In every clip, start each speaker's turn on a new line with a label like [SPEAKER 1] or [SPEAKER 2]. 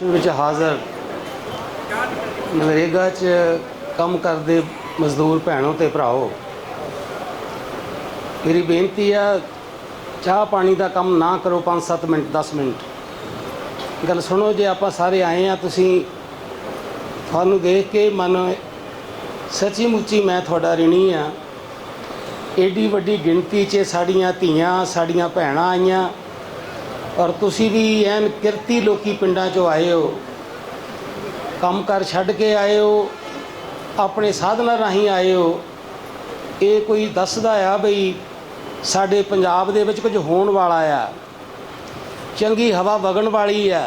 [SPEAKER 1] ਵਿੱਚ ਹਾਜ਼ਰ। ਨਰੇਗਾ 'ਚ ਕੰਮ ਕਰਦੇ ਮਜ਼ਦੂਰ ਭੈਣੋ ਤੇ ਭਰਾਓ। ਮੇਰੀ ਬੇਨਤੀ ਆ, ਚਾਹ ਪਾਣੀ ਦਾ ਕੰਮ ਨਾ ਕਰੋ 5-7 ਮਿੰਟ 10 ਮਿੰਟ। ਗੱਲ ਸੁਣੋ, ਜੇ ਆਪਾਂ ਸਾਰੇ ਆਏ ਆ, ਤੁਸੀਂ ਤੁਹਾਨੂੰ ਦੇਖ ਕੇ ਮਨ ਸੱਚੀ ਮੁੱਚੀ ਮੈਂ ਤੁਹਾਡਾ ਰਿਣੀ ਆ। ਏਡੀ ਵੱਡੀ ਗਿਣਤੀ 'ਚ ਸਾਡੀਆਂ ਧੀਆਂ, ਸਾਡੀਆਂ ਭੈਣਾਂ ਆਈਆਂ। ਔਰ ਤੁਸੀਂ ਵੀ ਐਨ ਕਿਰਤੀ ਲੋਕੀ ਪਿੰਡਾਂ 'ਚੋਂ ਆਏ ਹੋ। ਕੰਮ ਕਰ ਛੱਡ ਕੇ ਆਏ ਹੋ, ਆਪਣੇ ਸਾਧਨਾਂ ਰਾਹੀਂ ਆਏ ਹੋ। ਇਹ ਕੋਈ ਦੱਸਦਾ ਆ ਬਈ ਸਾਡੇ ਪੰਜਾਬ ਦੇ ਵਿੱਚ ਕੁਝ ਹੋਣ ਵਾਲਾ ਆ। ਚੰਗੀ ਹਵਾ ਵਗਣ ਵਾਲੀ ਆ।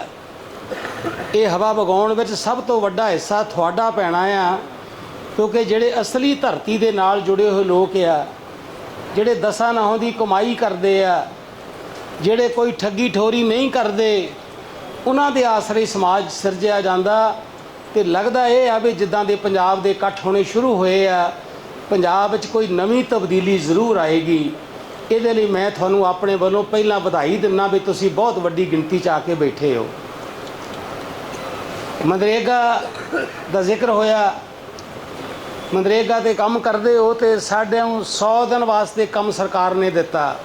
[SPEAKER 1] ਇਹ ਹਵਾ ਵਗਾਉਣ ਵਿੱਚ ਸਭ ਤੋਂ ਵੱਡਾ ਹਿੱਸਾ ਤੁਹਾਡਾ ਪੈਣਾ ਆ, ਕਿਉਂਕਿ ਜਿਹੜੇ ਅਸਲੀ ਧਰਤੀ ਦੇ ਨਾਲ ਜੁੜੇ ਹੋਏ ਲੋਕ ਆ, ਜਿਹੜੇ ਦਸਾਂ ਨਹੁੰ ਦੀ ਕਮਾਈ ਕਰਦੇ ਆ ਜਿਹੜੇ ਕੋਈ ਠੱਗੀ ਠੋਰੀ ਨਹੀਂ ਕਰਦੇ, ਉਹਨਾਂ ਦੇ ਆਸਰੇ ਸਮਾਜ ਸਿਰਜਿਆ ਜਾਂਦਾ। ਤੇ ਲੱਗਦਾ ਇਹ ਆ ਵੀ ਜਿੱਦਾਂ ਦੇ ਪੰਜਾਬ ਦੇ ਇਕੱਠ ਹੋਣੇ ਸ਼ੁਰੂ ਹੋਏ ਆ, ਪੰਜਾਬ ਵਿੱਚ ਕੋਈ ਨਵੀਂ ਤਬਦੀਲੀ ਜ਼ਰੂਰ ਆਏਗੀ। ਇਹਦੇ ਲਈ ਮੈਂ ਤੁਹਾਨੂੰ ਆਪਣੇ ਵੱਲੋਂ ਪਹਿਲਾਂ ਵਧਾਈ ਦਿੰਨਾ ਵੀ ਤੁਸੀਂ ਬਹੁਤ ਵੱਡੀ ਗਿਣਤੀ 'ਚ ਆ ਕੇ ਬੈਠੇ ਹੋ। ਮਨਰੇਗਾ ਦਾ ਜ਼ਿਕਰ ਹੋਇਆ। ਮਨਰੇਗਾ ਤੇ ਕੰਮ ਕਰਦੇ ਹੋ ਤੇ ਸਾਡੇ ਨੂੰ 100 ਦਿਨ ਵਾਸਤੇ ਕੰਮ ਸਰਕਾਰ ਨੇ ਦਿੱਤਾ।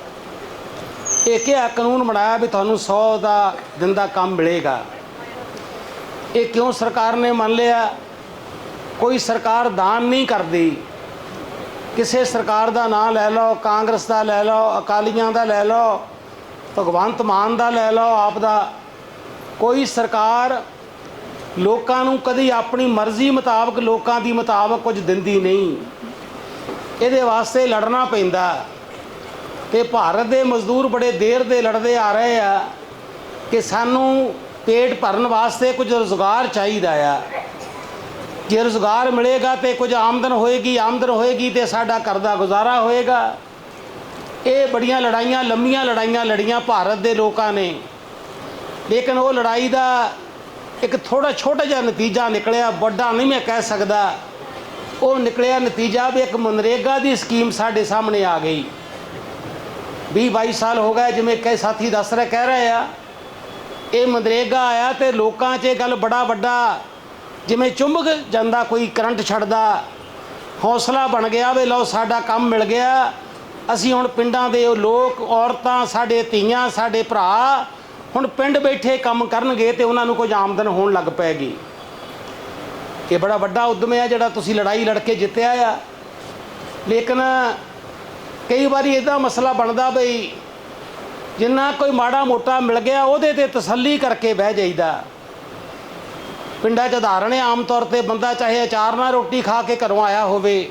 [SPEAKER 1] ਇਹ ਕਿਹਾ ਕਾਨੂੰਨ ਬਣਾਇਆ ਵੀ ਤੁਹਾਨੂੰ 100 ਦਾ ਦਿਨ ਦਾ ਕੰਮ ਮਿਲੇਗਾ। ਇਹ ਕਿਉਂ ਸਰਕਾਰ ਨੇ ਮੰਨ ਲਿਆ? ਕੋਈ ਸਰਕਾਰ ਦਾਨ ਨਹੀਂ ਕਰਦੀ। ਕਿਸੇ ਸਰਕਾਰ ਦਾ ਨਾਂ ਲੈ ਲਓ, ਕਾਂਗਰਸ ਦਾ ਲੈ ਲਓ, ਅਕਾਲੀਆਂ ਦਾ ਲੈ ਲਓ, ਭਗਵੰਤ ਮਾਨ ਦਾ ਲੈ ਲਓ ਆਪ ਦਾ। ਕੋਈ ਸਰਕਾਰ ਲੋਕਾਂ ਨੂੰ ਕਦੀ ਆਪਣੀ ਮਰਜ਼ੀ ਮੁਤਾਬਕ ਲੋਕਾਂ ਦੀ ਮੁਤਾਬਕ ਕੁਝ ਦਿੰਦੀ ਨਹੀਂ। ਇਹਦੇ ਵਾਸਤੇ ਲੜਨਾ ਪੈਂਦਾ। ਤੇ ਭਾਰਤ ਦੇ ਮਜ਼ਦੂਰ ਬੜੇ ਦੇਰ ਦੇ ਲੜਦੇ ਆ ਰਹੇ ਆ ਕਿ ਸਾਨੂੰ ਪੇਟ ਭਰਨ ਵਾਸਤੇ ਕੁਝ ਰੋਜ਼ਗਾਰ ਚਾਹੀਦਾ ਆ। ਜੇ ਰੋਜ਼ਗਾਰ ਮਿਲੇਗਾ ਤੇ ਕੁਝ ਆਮਦਨ ਹੋਏਗੀ ਆਮਦਨ ਹੋਏਗੀ ਤੇ ਸਾਡਾ ਘਰ ਦਾ ਗੁਜ਼ਾਰਾ ਹੋਏਗਾ। ਇਹ ਬੜੀਆਂ ਲੜਾਈਆਂ, ਲੰਮੀਆਂ ਲੜਾਈਆਂ ਲੜੀਆਂ ਭਾਰਤ ਦੇ ਲੋਕਾਂ ਨੇ। ਲੇਕਿਨ ਉਹ ਲੜਾਈ ਦਾ ਇੱਕ ਥੋੜਾ ਛੋਟਾ ਜਿਹਾ ਨਤੀਜਾ ਨਿਕਲਿਆ, ਵੱਡਾ ਨਹੀਂ ਮੈਂ ਕਹਿ ਸਕਦਾ। ਉਹ ਨਿਕਲਿਆ ਨਤੀਜਾ ਵੀ ਇੱਕ ਮਨਰੇਗਾ ਦੀ ਸਕੀਮ ਸਾਡੇ ਸਾਹਮਣੇ ਆ ਗਈ। 20 22 ਸਾਲ ਹੋ ਗਏ ਜਿਵੇਂ ਕਈ ਸਾਥੀ ਦੱਸ ਰਹੇ, ਕਹਿ ਰਹੇ ਆ। ਇਹ ਮਨਰੇਗਾ ਆਇਆ ਤੇ ਲੋਕਾਂ 'ਚ ਇਹ ਗੱਲ ਬੜਾ ਵੱਡਾ ਜਿਵੇਂ ਚੁੰਬਕ ਜਾਂਦਾ, ਕੋਈ ਕਰੰਟ ਛੱਡਦਾ, ਹੌਸਲਾ ਬਣ ਗਿਆ ਵੀ ਲਓ ਸਾਡਾ ਕੰਮ ਮਿਲ ਗਿਆ। ਅਸੀਂ ਹੁਣ ਪਿੰਡਾਂ ਦੇ ਉਹ ਲੋਕ, ਔਰਤਾਂ, ਸਾਡੇ ਧੀਆਂ, ਸਾਡੇ ਭਰਾ ਹੁਣ ਪਿੰਡ ਬੈਠੇ ਕੰਮ ਕਰਨਗੇ ਤੇ ਉਹਨਾਂ ਨੂੰ ਕੁਝ ਆਮਦਨ ਹੋਣ ਲੱਗ ਪੈਗੀ। ਇਹ ਬੜਾ ਵੱਡਾ ਉਦਮ ਹੈ ਜਿਹੜਾ ਤੁਸੀਂ ਲੜਾਈ ਲੜ ਕੇ ਜਿੱਤਿਆ ਆ। ਲੇਕਿਨ ਕਈ ਵਾਰੀ ਇਹਦਾ ਮਸਲਾ ਬਣਦਾ ਬਈ ਜਿੰਨਾ ਕੋਈ ਮਾੜਾ ਮੋਟਾ ਮਿਲ ਗਿਆ ਉਹਦੇ ਤੇ ਤਸੱਲੀ ਕਰਕੇ ਬਹਿ ਜਾਈਦਾ। ਪਿੰਡਾਂ 'ਚ ਉਦਾਹਰਣ ਹੈ, ਆਮ ਤੌਰ ਤੇ ਬੰਦਾ ਚਾਹੇ ਅਚਾਰ ਨਾਲ ਰੋਟੀ ਖਾ ਕੇ ਘਰੋਂ ਆਇਆ ਹੋਵੇ,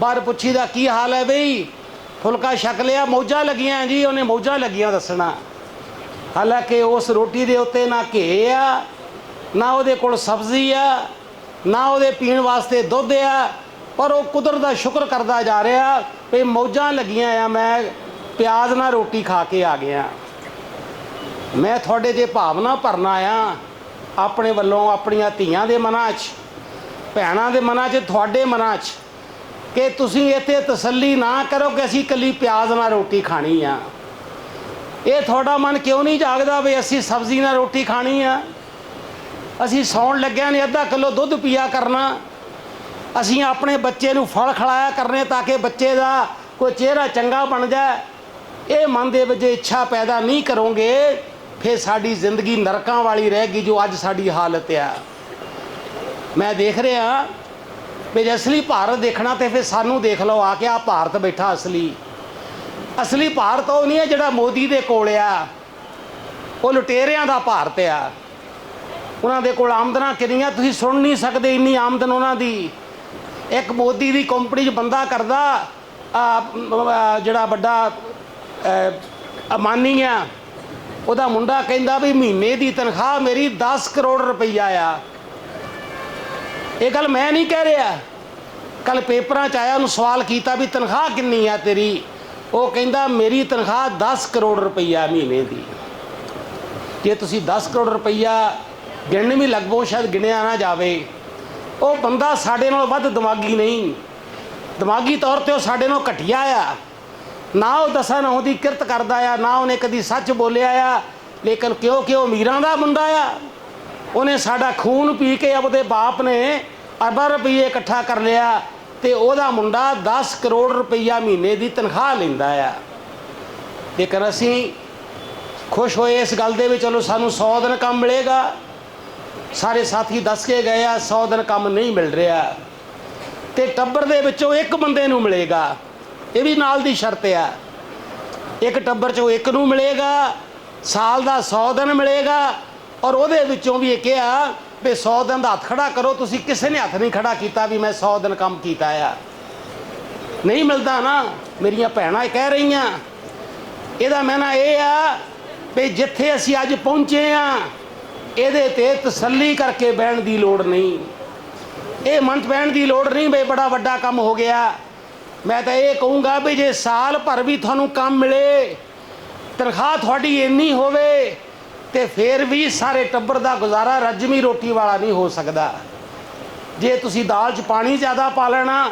[SPEAKER 1] ਬਾਹਰ ਪੁੱਛੀਦਾ ਕੀ ਹਾਲ ਹੈ ਬਈ? ਫੁਲਕਾ ਛਕ ਲਿਆ, ਮੌਜਾਂ ਲੱਗੀਆਂ ਜੀ, ਉਹਨੇ ਮੌਜਾਂ ਲੱਗੀਆਂ ਦੱਸਣਾ। ਹਾਲਾਂਕਿ ਉਸ ਰੋਟੀ ਦੇ ਉੱਤੇ ਨਾ ਘੇ ਆ, ਨਾ ਉਹਦੇ ਕੋਲ ਸਬਜ਼ੀ ਆ, ਨਾ ਉਹਦੇ ਪੀਣ ਵਾਸਤੇ ਦੁੱਧ ਆ, ਪਰ ਉਹ ਕੁਦਰਤ ਦਾ ਸ਼ੁਕਰ ਕਰਦਾ ਜਾ ਰਿਹਾ ਵੀ ਮੌਜਾਂ ਲੱਗੀਆਂ ਆ, ਮੈਂ ਪਿਆਜ਼ ਨਾਲ ਰੋਟੀ ਖਾ ਕੇ ਆ ਗਿਆ। ਮੈਂ ਤੁਹਾਡੇ ਜੇ ਭਾਵਨਾ ਭਰਨਾ ਆ, ਆਪਣੇ ਵੱਲੋਂ ਆਪਣੀਆਂ ਧੀਆਂ ਦੇ ਮਨਾਂ 'ਚ, ਭੈਣਾਂ ਦੇ ਮਨਾਂ 'ਚ, ਤੁਹਾਡੇ ਮਨਾਂ 'ਚ, ਕਿ ਤੁਸੀਂ ਇੱਥੇ ਤਸੱਲੀ ਨਾ ਕਰੋ ਕਿ ਅਸੀਂ ਕੱਲੀ ਪਿਆਜ਼ ਨਾਲ ਰੋਟੀ ਖਾਣੀ ਆ। ਇਹ ਤੁਹਾਡਾ ਮਨ ਕਿਉਂ ਨਹੀਂ ਜਾਗਦਾ ਵੀ ਅਸੀਂ ਸਬਜ਼ੀ ਨਾਲ ਰੋਟੀ ਖਾਣੀ ਆ? ਅਸੀਂ ਸੌਣ ਲੱਗਿਆ ਨੇ ਅੱਧਾ ਕਿਲੋ ਦੁੱਧ ਪੀਆ ਕਰਨਾ। ਅਸੀਂ ਆਪਣੇ ਬੱਚੇ ਨੂੰ ਫਲ ਖਿਲਾਇਆ ਕਰਨੇ ਤਾਂ ਕਿ ਬੱਚੇ ਦਾ ਕੋਈ ਚਿਹਰਾ ਚੰਗਾ ਬਣ ਜਾਏ। ਇਹ ਮਨ ਦੇ ਵਿੱਚ ਇੱਛਾ ਪੈਦਾ ਨਹੀਂ ਕਰੋਗੇ, ਫਿਰ ਸਾਡੀ ਜ਼ਿੰਦਗੀ ਨਰਕਾਂ ਵਾਲੀ ਰਹੇਗੀ ਜੋ ਅੱਜ ਸਾਡੀ ਹਾਲਤ ਆ। ਮੈਂ ਦੇਖ ਰਿਹਾ, ਵੀ ਜੇ ਅਸਲੀ ਭਾਰਤ ਦੇਖਣਾ ਤੇ ਫਿਰ ਸਾਨੂੰ ਦੇਖ ਲਓ, ਆ ਕੇ ਆ ਭਾਰਤ ਬੈਠਾ ਅਸਲੀ। ਅਸਲੀ ਭਾਰਤ ਉਹ ਨਹੀਂ ਹੈ ਜਿਹੜਾ ਮੋਦੀ ਦੇ ਕੋਲ ਆ। ਉਹ ਲੁਟੇਰਿਆਂ ਦਾ ਭਾਰਤ ਆ। ਉਹਨਾਂ ਦੇ ਕੋਲ ਆਮਦਨਾਂ ਕਿੰਨੀਆਂ, ਤੁਸੀਂ ਸੁਣ ਨਹੀਂ ਸਕਦੇ ਇੰਨੀ ਆਮਦਨ ਉਹਨਾਂ ਦੀ। ਇੱਕ ਮੋਦੀ ਦੀ ਕੰਪਨੀ 'ਚ ਬੰਦਾ ਕਰਦਾ ਜਿਹੜਾ ਵੱਡਾ ਅਮਾਨੀ ਆ, ਉਹਦਾ ਮੁੰਡਾ ਕਹਿੰਦਾ ਵੀ ਮਹੀਨੇ ਦੀ ਤਨਖਾਹ ਮੇਰੀ 10 ਕਰੋੜ ਰੁਪਈਆ ਆ। ਇਹ ਗੱਲ ਮੈਂ ਨਹੀਂ ਕਹਿ ਰਿਹਾ। ਕੱਲ ਪੇਪਰਾਂ 'ਚ ਆਇਆ, ਉਹਨੂੰ ਸਵਾਲ ਕੀਤਾ ਵੀ ਤਨਖਾਹ ਕਿੰਨੀ ਆ ਤੇਰੀ? ਉਹ ਕਹਿੰਦਾ ਮੇਰੀ ਤਨਖਾਹ 10 ਕਰੋੜ ਰੁਪਈਆ ਮਹੀਨੇ ਦੀ। ਜੇ ਤੁਸੀਂ 10 ਕਰੋੜ ਰੁਪਈਆ ਗਿਣਨ ਵੀ ਲੱਗੋ ਸ਼ਾਇਦ ਗਿਣਿਆ ਨਾ ਜਾਵੇ। ਉਹ ਬੰਦਾ ਸਾਡੇ ਨਾਲੋਂ ਵੱਧ ਦਿਮਾਗੀ ਨਹੀਂ। ਦਿਮਾਗੀ ਤੌਰ ਤੇ ਉਹ ਸਾਡੇ ਨਾਲ ਘਟੀਆ ਆ। ਨਾ ਉਹ ਦਸਾਂ ਨਹੁੰ ਦੀ ਕਿਰਤ ਕਰਦਾ ਆ, ਨਾ ਉਹਨੇ ਕਦੀ ਸੱਚ ਬੋਲਿਆ ਆ, ਲੇਕਿਨ ਕਿਉਂਕਿ ਉਹ ਅਮੀਰਾਂ ਦਾ ਮੁੰਡਾ ਆ। ਉਹਨੇ ਸਾਡਾ ਖੂਨ ਪੀ ਕੇ ਆਪਦੇ ਬਾਪ ਨੇ ਅਰਬਾਂ ਰੁਪਏ ਇਕੱਠਾ ਕਰ ਲਿਆ ਤੇ ਉਹਦਾ ਮੁੰਡਾ 10 ਕਰੋੜ ਰੁਪਈਆ ਮਹੀਨੇ ਦੀ ਤਨਖਾਹ ਲੈਂਦਾ ਆ। ਲੇਕਿਨ ਅਸੀਂ ਖੁਸ਼ ਹੋਏ ਇਸ ਗੱਲ ਦੇ ਵਿੱਚ, ਚਲੋ ਸਾਨੂੰ 100 ਦਿਨ ਕੰਮ ਮਿਲੇਗਾ। ਸਾਰੇ ਸਾਥੀ ਦੱਸ ਕੇ ਗਏ ਆ 100 ਦਿਨ ਕੰਮ ਨਹੀਂ ਮਿਲ ਰਿਹਾ। ਤੇ ਟੱਬਰ ਦੇ ਵਿੱਚੋਂ ਇੱਕ ਬੰਦੇ ਨੂੰ ਮਿਲੇਗਾ। ਇਹ ਵੀ ਨਾਲ ਦੀ ਸ਼ਰਤ ਆ। ਇੱਕ ਟੱਬਰ ਚੋਂ ਇੱਕ ਨੂੰ ਮਿਲੇਗਾ, ਸਾਲ ਦਾ 100 ਦਿਨ ਮਿਲੇਗਾ, ਔਰ ਉਹਦੇ ਵਿੱਚੋਂ ਵੀ ਇਹ ਕਿਹਾ ਵੀ 100 ਦਿਨ ਦਾ ਹੱਥ ਖੜਾ ਕਰੋ, ਤੁਸੀਂ ਕਿਸੇ ਨੇ ਹੱਥ ਨਹੀਂ ਖੜਾ ਕੀਤਾ ਵੀ ਮੈਂ 100 ਦਿਨ ਕੰਮ ਕੀਤਾ ਆ। ਨਹੀਂ ਮਿਲਦਾ ਨਾ, ਮੇਰੀਆਂ ਭੈਣਾਂ ਇਹ ਕਹਿ ਰਹੀਆਂ। ਇਹਦਾ ਮੈਨਾ ਇਹ ਆ ਵੀ ਜਿੱਥੇ ਅਸੀਂ ਅੱਜ ਪਹੁੰਚੇ ਆ ਇਹਦੇ ਤੇ ਤਸੱਲੀ ਕਰਕੇ ਬਹਿਣ ਦੀ ਲੋੜ ਨਹੀਂ। ਇਹ ਮਨ ਬਹਿਣ ਦੀ ਲੋੜ ਨਹੀਂ ਬਈ ਬੜਾ ਵੱਡਾ ਕੰਮ ਹੋ ਗਿਆ। ਮੈਂ ਤਾਂ ਇਹ ਕਹੂੰਗਾ ਵੀ ਜੇ ਸਾਲ ਭਰ ਵੀ ਤੁਹਾਨੂੰ ਕੰਮ ਮਿਲੇ, ਤਨਖਾਹ ਤੁਹਾਡੀ ਇੰਨੀ ਹੋਵੇ, ਤੇ ਫਿਰ ਵੀ ਸਾਰੇ ਟੱਬਰ ਦਾ ਗੁਜ਼ਾਰਾ ਰੱਜਮੀ ਰੋਟੀ ਵਾਲਾ ਨਹੀਂ ਹੋ ਸਕਦਾ। ਜੇ ਤੁਸੀਂ ਦਾਲ 'ਚ ਪਾਣੀ ਜ਼ਿਆਦਾ ਪਾ ਲੈਣਾ,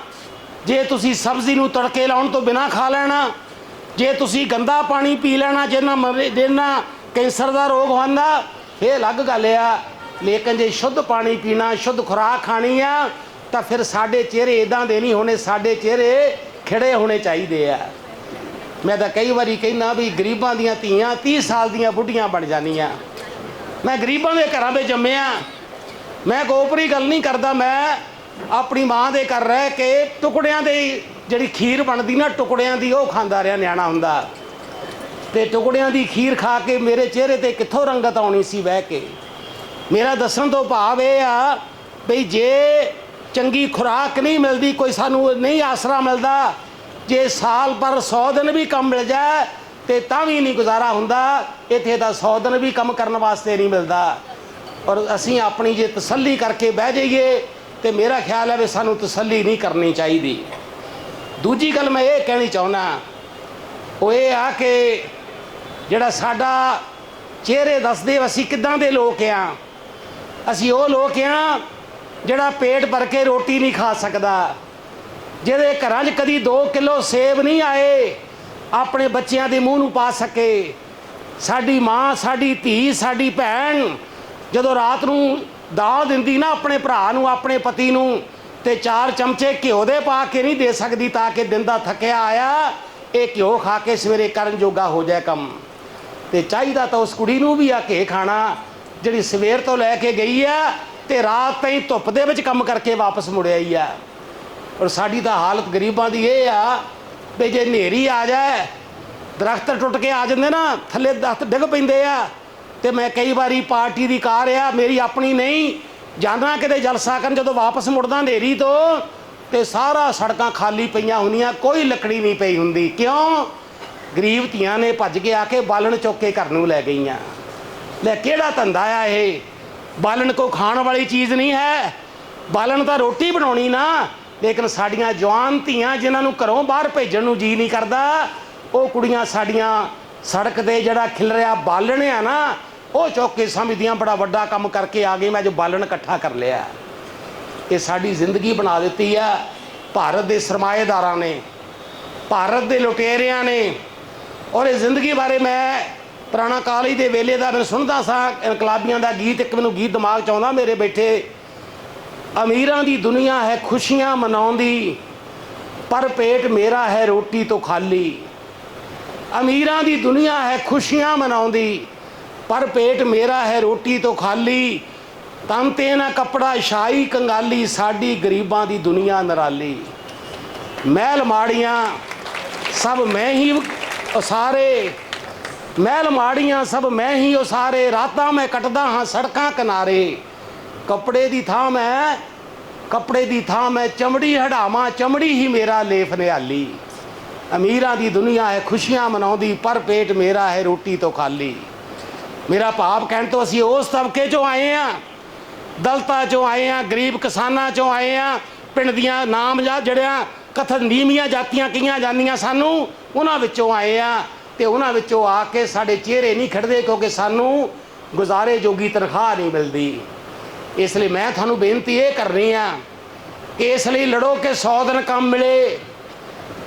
[SPEAKER 1] ਜੇ ਤੁਸੀਂ ਸਬਜ਼ੀ ਨੂੰ ਤੜਕੇ ਲਾਉਣ ਤੋਂ ਬਿਨਾ ਖਾ ਲੈਣਾ, ਜੇ ਤੁਸੀਂ ਗੰਦਾ ਪਾਣੀ ਪੀ ਲੈਣਾ, ਜਿੰਨਾ ਮਰੇ ਜਿਹਨਾਂ ਕੈਂਸਰ ਦਾ ਰੋਗ ਹੁੰਦਾ ਇਹ ਅਲੱਗ ਗੱਲ ਆ, ਲੇਕਿਨ ਜੇ ਸ਼ੁੱਧ ਪਾਣੀ ਪੀਣਾ, ਸ਼ੁੱਧ ਖੁਰਾਕ ਖਾਣੀ ਆ, ਤਾਂ ਫਿਰ ਸਾਡੇ ਚਿਹਰੇ ਇਦਾਂ ਦੇ ਨਹੀਂ ਹੋਣੇ, ਸਾਡੇ ਚਿਹਰੇ ਖਿੜੇ ਹੋਣੇ ਚਾਹੀਦੇ ਆ। ਮੈਂ ਤਾਂ ਕਈ ਵਾਰੀ ਕਹਿੰਦਾ ਵੀ ਗਰੀਬਾਂ ਦੀਆਂ ਧੀਆਂ 30 ਸਾਲ ਦੀਆਂ ਬੁੱਢੀਆਂ ਬਣ ਜਾਂਦੀਆਂ। ਮੈਂ ਗਰੀਬਾਂ ਦੇ ਘਰਾਂ ਵਿੱਚ ਜੰਮਿਆ। ਮੈਂ ਗੋਪਰੀ ਗੱਲ ਨਹੀਂ ਕਰਦਾ, ਮੈਂ ਆਪਣੀ ਮਾਂ ਦੇ ਘਰ ਰਹਿ ਕੇ ਟੁਕੜਿਆਂ ਦੇ ਜਿਹੜੀ ਖੀਰ ਬਣਦੀ ਨਾ, ਟੁਕੜਿਆਂ ਦੀ ਉਹ ਖਾਂਦਾ ਰਿਹਾ, ਨਿਆਣਾ ਹੁੰਦਾ। ਤੇ ਟੁਕੜਿਆਂ ਦੀ ਖੀਰ ਖਾ ਕੇ ਮੇਰੇ ਚਿਹਰੇ ਤੇ ਕਿੱਥੋਂ ਰੰਗਤ ਆਉਣੀ ਸੀ ਬਹਿ ਕੇ? ਮੇਰਾ ਦੱਸਣ ਤੋਂ ਭਾਵ ਇਹ ਆ ਵੀ ਜੇ ਚੰਗੀ ਖੁਰਾਕ ਨਹੀਂ ਮਿਲਦੀ, ਕੋਈ ਸਾਨੂੰ ਨਹੀਂ ਆਸਰਾ ਮਿਲਦਾ, ਜੇ ਸਾਲ ਪਰ 100 ਦਿਨ ਵੀ ਕੰਮ ਮਿਲ ਜਾਏ ਤੇ ਤਾਂ ਵੀ ਨਹੀਂ ਗੁਜ਼ਾਰਾ ਹੁੰਦਾ, ਇੱਥੇ ਤਾਂ 100 ਦਿਨ ਵੀ ਕੰਮ ਕਰਨ ਵਾਸਤੇ ਨਹੀਂ ਮਿਲਦਾ। ਔਰ ਅਸੀਂ ਆਪਣੀ ਜੇ ਤਸੱਲੀ ਕਰਕੇ ਬਹਿ ਜਾਈਏ ਤੇ ਮੇਰਾ ਖਿਆਲ ਹੈ ਵੀ ਸਾਨੂੰ ਤਸੱਲੀ ਨਹੀਂ ਕਰਨੀ ਚਾਹੀਦੀ। ਦੂਜੀ ਗੱਲ ਮੈਂ ਇਹ ਕਹਿਣੀ ਚਾਹੁੰਦਾ, ਉਹ ਇਹ ਆ ਕਿ ਜਿਹੜਾ ਸਾਡਾ ਚਿਹਰੇ ਦੱਸਦੇ ਅਸੀਂ ਕਿੱਦਾਂ ਦੇ ਲੋਕ ਆ। ਅਸੀਂ ਉਹ ਲੋਕ ਆ ਜਿਹੜਾ ਪੇਟ ਭਰ ਕੇ ਰੋਟੀ ਨਹੀਂ ਖਾ ਸਕਦਾ। ਜਿਹਦੇ ਘਰਾਂ 'ਚ ਕਦੀ 2 ਕਿਲੋ ਸੇਬ ਨਹੀਂ ਆਏ, ਆਪਣੇ ਬੱਚਿਆਂ ਦੇ ਮੂੰਹ ਨੂੰ ਪਾ ਸਕੇ। ਸਾਡੀ ਮਾਂ, ਸਾਡੀ ਧੀ, ਸਾਡੀ ਭੈਣ ਜਦੋਂ ਰਾਤ ਨੂੰ ਦਾਲ ਦਿੰਦੀ ਨਾ ਆਪਣੇ ਭਰਾ ਨੂੰ, ਆਪਣੇ ਪਤੀ ਨੂੰ, ਤੇ ਚਾਰ ਚਮਚੇ ਘਿਓ ਦੇ ਪਾ ਕੇ ਨਹੀਂ ਦੇ ਸਕਦੀ ਤਾਂ ਕਿ ਦਿਨ ਦਾ ਥੱਕਿਆ ਆਇਆ, ਇਹ ਘਿਓ ਖਾ ਕੇ ਸਵੇਰੇ ਕਰਨ ਜੋਗਾ ਹੋ ਜਾਏ ਕੰਮ। ਤੇ ਚਾਹੀਦਾ ਤਾਂ ਉਸ ਕੁੜੀ ਨੂੰ ਵੀ ਆ ਕੇ ਖਾਣਾ, ਜਿਹੜੀ ਸਵੇਰ ਤੋਂ ਲੈ ਕੇ ਗਈ ਆ ਤੇ ਰਾਤ ਤਾਈਂ ਧੁੱਪ ਦੇ ਵਿੱਚ ਕੰਮ ਕਰਕੇ ਵਾਪਸ ਮੁੜ ਆਈ ਆ। ਔਰ ਸਾਡੀ ਤਾਂ ਹਾਲਤ ਗਰੀਬਾਂ ਦੀ ਇਹ ਆ ਵੀ ਜੇ ਹਨੇਰੀ ਆ ਜਾਏ, ਦਰਖਤ ਟੁੱਟ ਕੇ ਆ ਜਾਂਦੇ ਨਾ, ਥੱਲੇ ਦਰਖਤ ਡਿੱਗ ਪੈਂਦੇ ਆ। ਤੇ ਮੈਂ ਕਈ ਵਾਰੀ ਪਾਰਟੀ ਦੀ ਕਾਰ ਆ, ਮੇਰੀ ਆਪਣੀ ਨਹੀਂ ਜਾਣਾ ਕਿਤੇ ਜਲਸਾ ਕਰਨ ਜਦੋਂ ਵਾਪਸ ਮੁੜਦਾ ਹਨੇਰੀ ਤੋਂ, ਤੇ ਸਾਰਾ ਸੜਕਾਂ ਖਾਲੀ ਪਈਆਂ ਹੁੰਦੀਆਂ, ਕੋਈ ਲੱਕੜੀ ਨਹੀਂ ਪਈ ਹੁੰਦੀ। ਕਿਉਂ? ਗਰੀਬ ਧੀਆਂ ਨੇ ਭੱਜ ਕੇ ਆ ਕੇ ਬਾਲਣ ਚੌਕੇ ਘਰ ਨੂੰ ਲੈ ਗਈਆਂ। ਲੈ ਕਿਹੜਾ ਧੰਦਾ ਆ ਇਹ? ਬਾਲਣ ਕੋ ਖਾਣ ਵਾਲੀ ਚੀਜ਼ ਨਹੀਂ ਹੈ। ਬਾਲਣ ਤਾਂ ਰੋਟੀ ਬਣਾਉਣੀ ਨਾ, ਲੇਕਿਨ ਸਾਡੀਆਂ ਜਵਾਨ ਧੀਆਂ ਜਿਨ੍ਹਾਂ ਨੂੰ ਘਰੋਂ ਬਾਹਰ ਭੇਜਣ ਨੂੰ ਜੀ ਨਹੀਂ ਕਰਦਾ, ਉਹ ਕੁੜੀਆਂ ਸਾਡੀਆਂ ਸੜਕ ਤੇ ਜਿਹੜਾ ਖਿਲਰਿਆ ਬਾਲਣ ਆ ਨਾ, ਉਹ ਚੌਕੇ ਸਮਝਦੀਆਂ ਬੜਾ ਵੱਡਾ ਕੰਮ ਕਰਕੇ ਆ ਗਏ ਮੈਂ ਜੋ ਬਾਲਣ ਇਕੱਠਾ ਕਰ ਲਿਆ। ਇਹ ਸਾਡੀ ਜ਼ਿੰਦਗੀ ਬਣਾ ਦਿੱਤੀ ਆ। ਭਾਰਤ ਦੇ ਸਰਮਾਏਦਾਰਾਂ ਨੇ, ਭਾਰਤ ਦੇ ਲੁਟੇਰਿਆਂ ਨੇ ਔਰ ਇਹ ਜ਼ਿੰਦਗੀ ਬਾਰੇ ਮੈਂ ਪੁਰਾਣਾ ਕਾਲਜ ਦੇ ਵੇਲੇ ਦਾ ਮੈਂ ਸੁਣਦਾ ਸਾਂ, ਇਨਕਲਾਬੀਆਂ ਦਾ ਗੀਤ, ਇੱਕ ਮੈਨੂੰ ਗੀਤ ਦਿਮਾਗ ਚ ਆਉਂਦਾ ਮੇਰੇ ਬੈਠੇ। ਅਮੀਰਾਂ ਦੀ ਦੁਨੀਆ ਹੈ ਖੁਸ਼ੀਆਂ ਮਨਾਉਂਦੀ, ਪਰ ਪੇਟ ਮੇਰਾ ਹੈ ਰੋਟੀ ਤੋਂ ਖਾਲੀ। ਅਮੀਰਾਂ ਦੀ ਦੁਨੀਆ ਹੈ ਖੁਸ਼ੀਆਂ ਮਨਾਉਂਦੀ, ਪਰ ਪੇਟ ਮੇਰਾ ਹੈ ਰੋਟੀ ਤੋਂ ਖਾਲੀ। ਤਨ ਤੇ ਨਾ ਕਪੜਾ ਸ਼ਾਈ ਕੰਗਾਲੀ, ਸਾਡੀ ਗਰੀਬਾਂ ਦੀ ਦੁਨੀਆ ਨਰਾਲੀ। ਮਹਿਲ ਮਾੜੀਆਂ, ਸਭ ਮੈਂ ਹੀ ਉਸਾਰੇ ਮਹਿਲ ਮਾੜੀਆਂ ਸਭ ਮੈਂ ਹੀ ਉਸਾਰੇ ਰਾਤਾਂ ਮੈਂ ਕੱਟਦਾ ਹਾਂ ਸੜਕਾਂ ਕਿਨਾਰੇ। ਕੱਪੜੇ ਦੀ ਥਾਂ ਮੈਂ, ਕੱਪੜੇ ਦੀ ਥਾਂ ਮੈਂ ਚਮੜੀ ਹਟਾਵਾਂ ਚਮੜੀ ਹੀ ਮੇਰਾ ਲੇਫ ਨਿਹਾਲੀ। ਅਮੀਰਾਂ ਦੀ ਦੁਨੀਆ ਹੈ, ਖੁਸ਼ੀਆਂ ਮਨਾਉਂਦੀ, ਪਰ ਪੇਟ ਮੇਰਾ ਹੈ ਰੋਟੀ ਤੋਂ ਖਾਲੀ। ਮੇਰਾ ਭਾਵ ਕਹਿਣ ਤੋਂ ਅਸੀਂ ਉਸ ਤਬਕੇ ਚੋਂ ਆਏ ਆ ਦਲਤਾ ਚੋਂ ਆਏ ਆ ਗਰੀਬ ਕਿਸਾਨਾਂ ਚੋਂ ਆਏ ਆ ਪਿੰਡ ਦੀਆਂ ਨਾਮ ਜਾਂ ਜਿਹੜਿਆਂ ਕਥਨ ਨੀਵੀਆਂ ਜਾਤੀਆਂ ਕਹੀਆਂ ਜਾਂਦੀਆਂ ਸਾਨੂੰ। ਉਹਨਾਂ ਵਿੱਚੋਂ ਆਏ ਆ ਤੇ ਉਹਨਾਂ ਵਿੱਚੋਂ ਆ ਕੇ ਸਾਡੇ ਚਿਹਰੇ ਨਹੀਂ ਖੜਦੇ ਕਿਉਂਕਿ ਸਾਨੂੰ ਗੁਜ਼ਾਰੇ ਜੋਗੀ ਤਨਖਾਹ ਨਹੀਂ ਮਿਲਦੀ। ਇਸ ਲਈ ਮੈਂ ਤੁਹਾਨੂੰ ਬੇਨਤੀ ਇਹ ਕਰਨੀ ਆ ਕਿ ਇਸ ਲਈ ਲੜੋ ਕਿ 100 ਦਿਨ ਕੰਮ ਮਿਲੇ।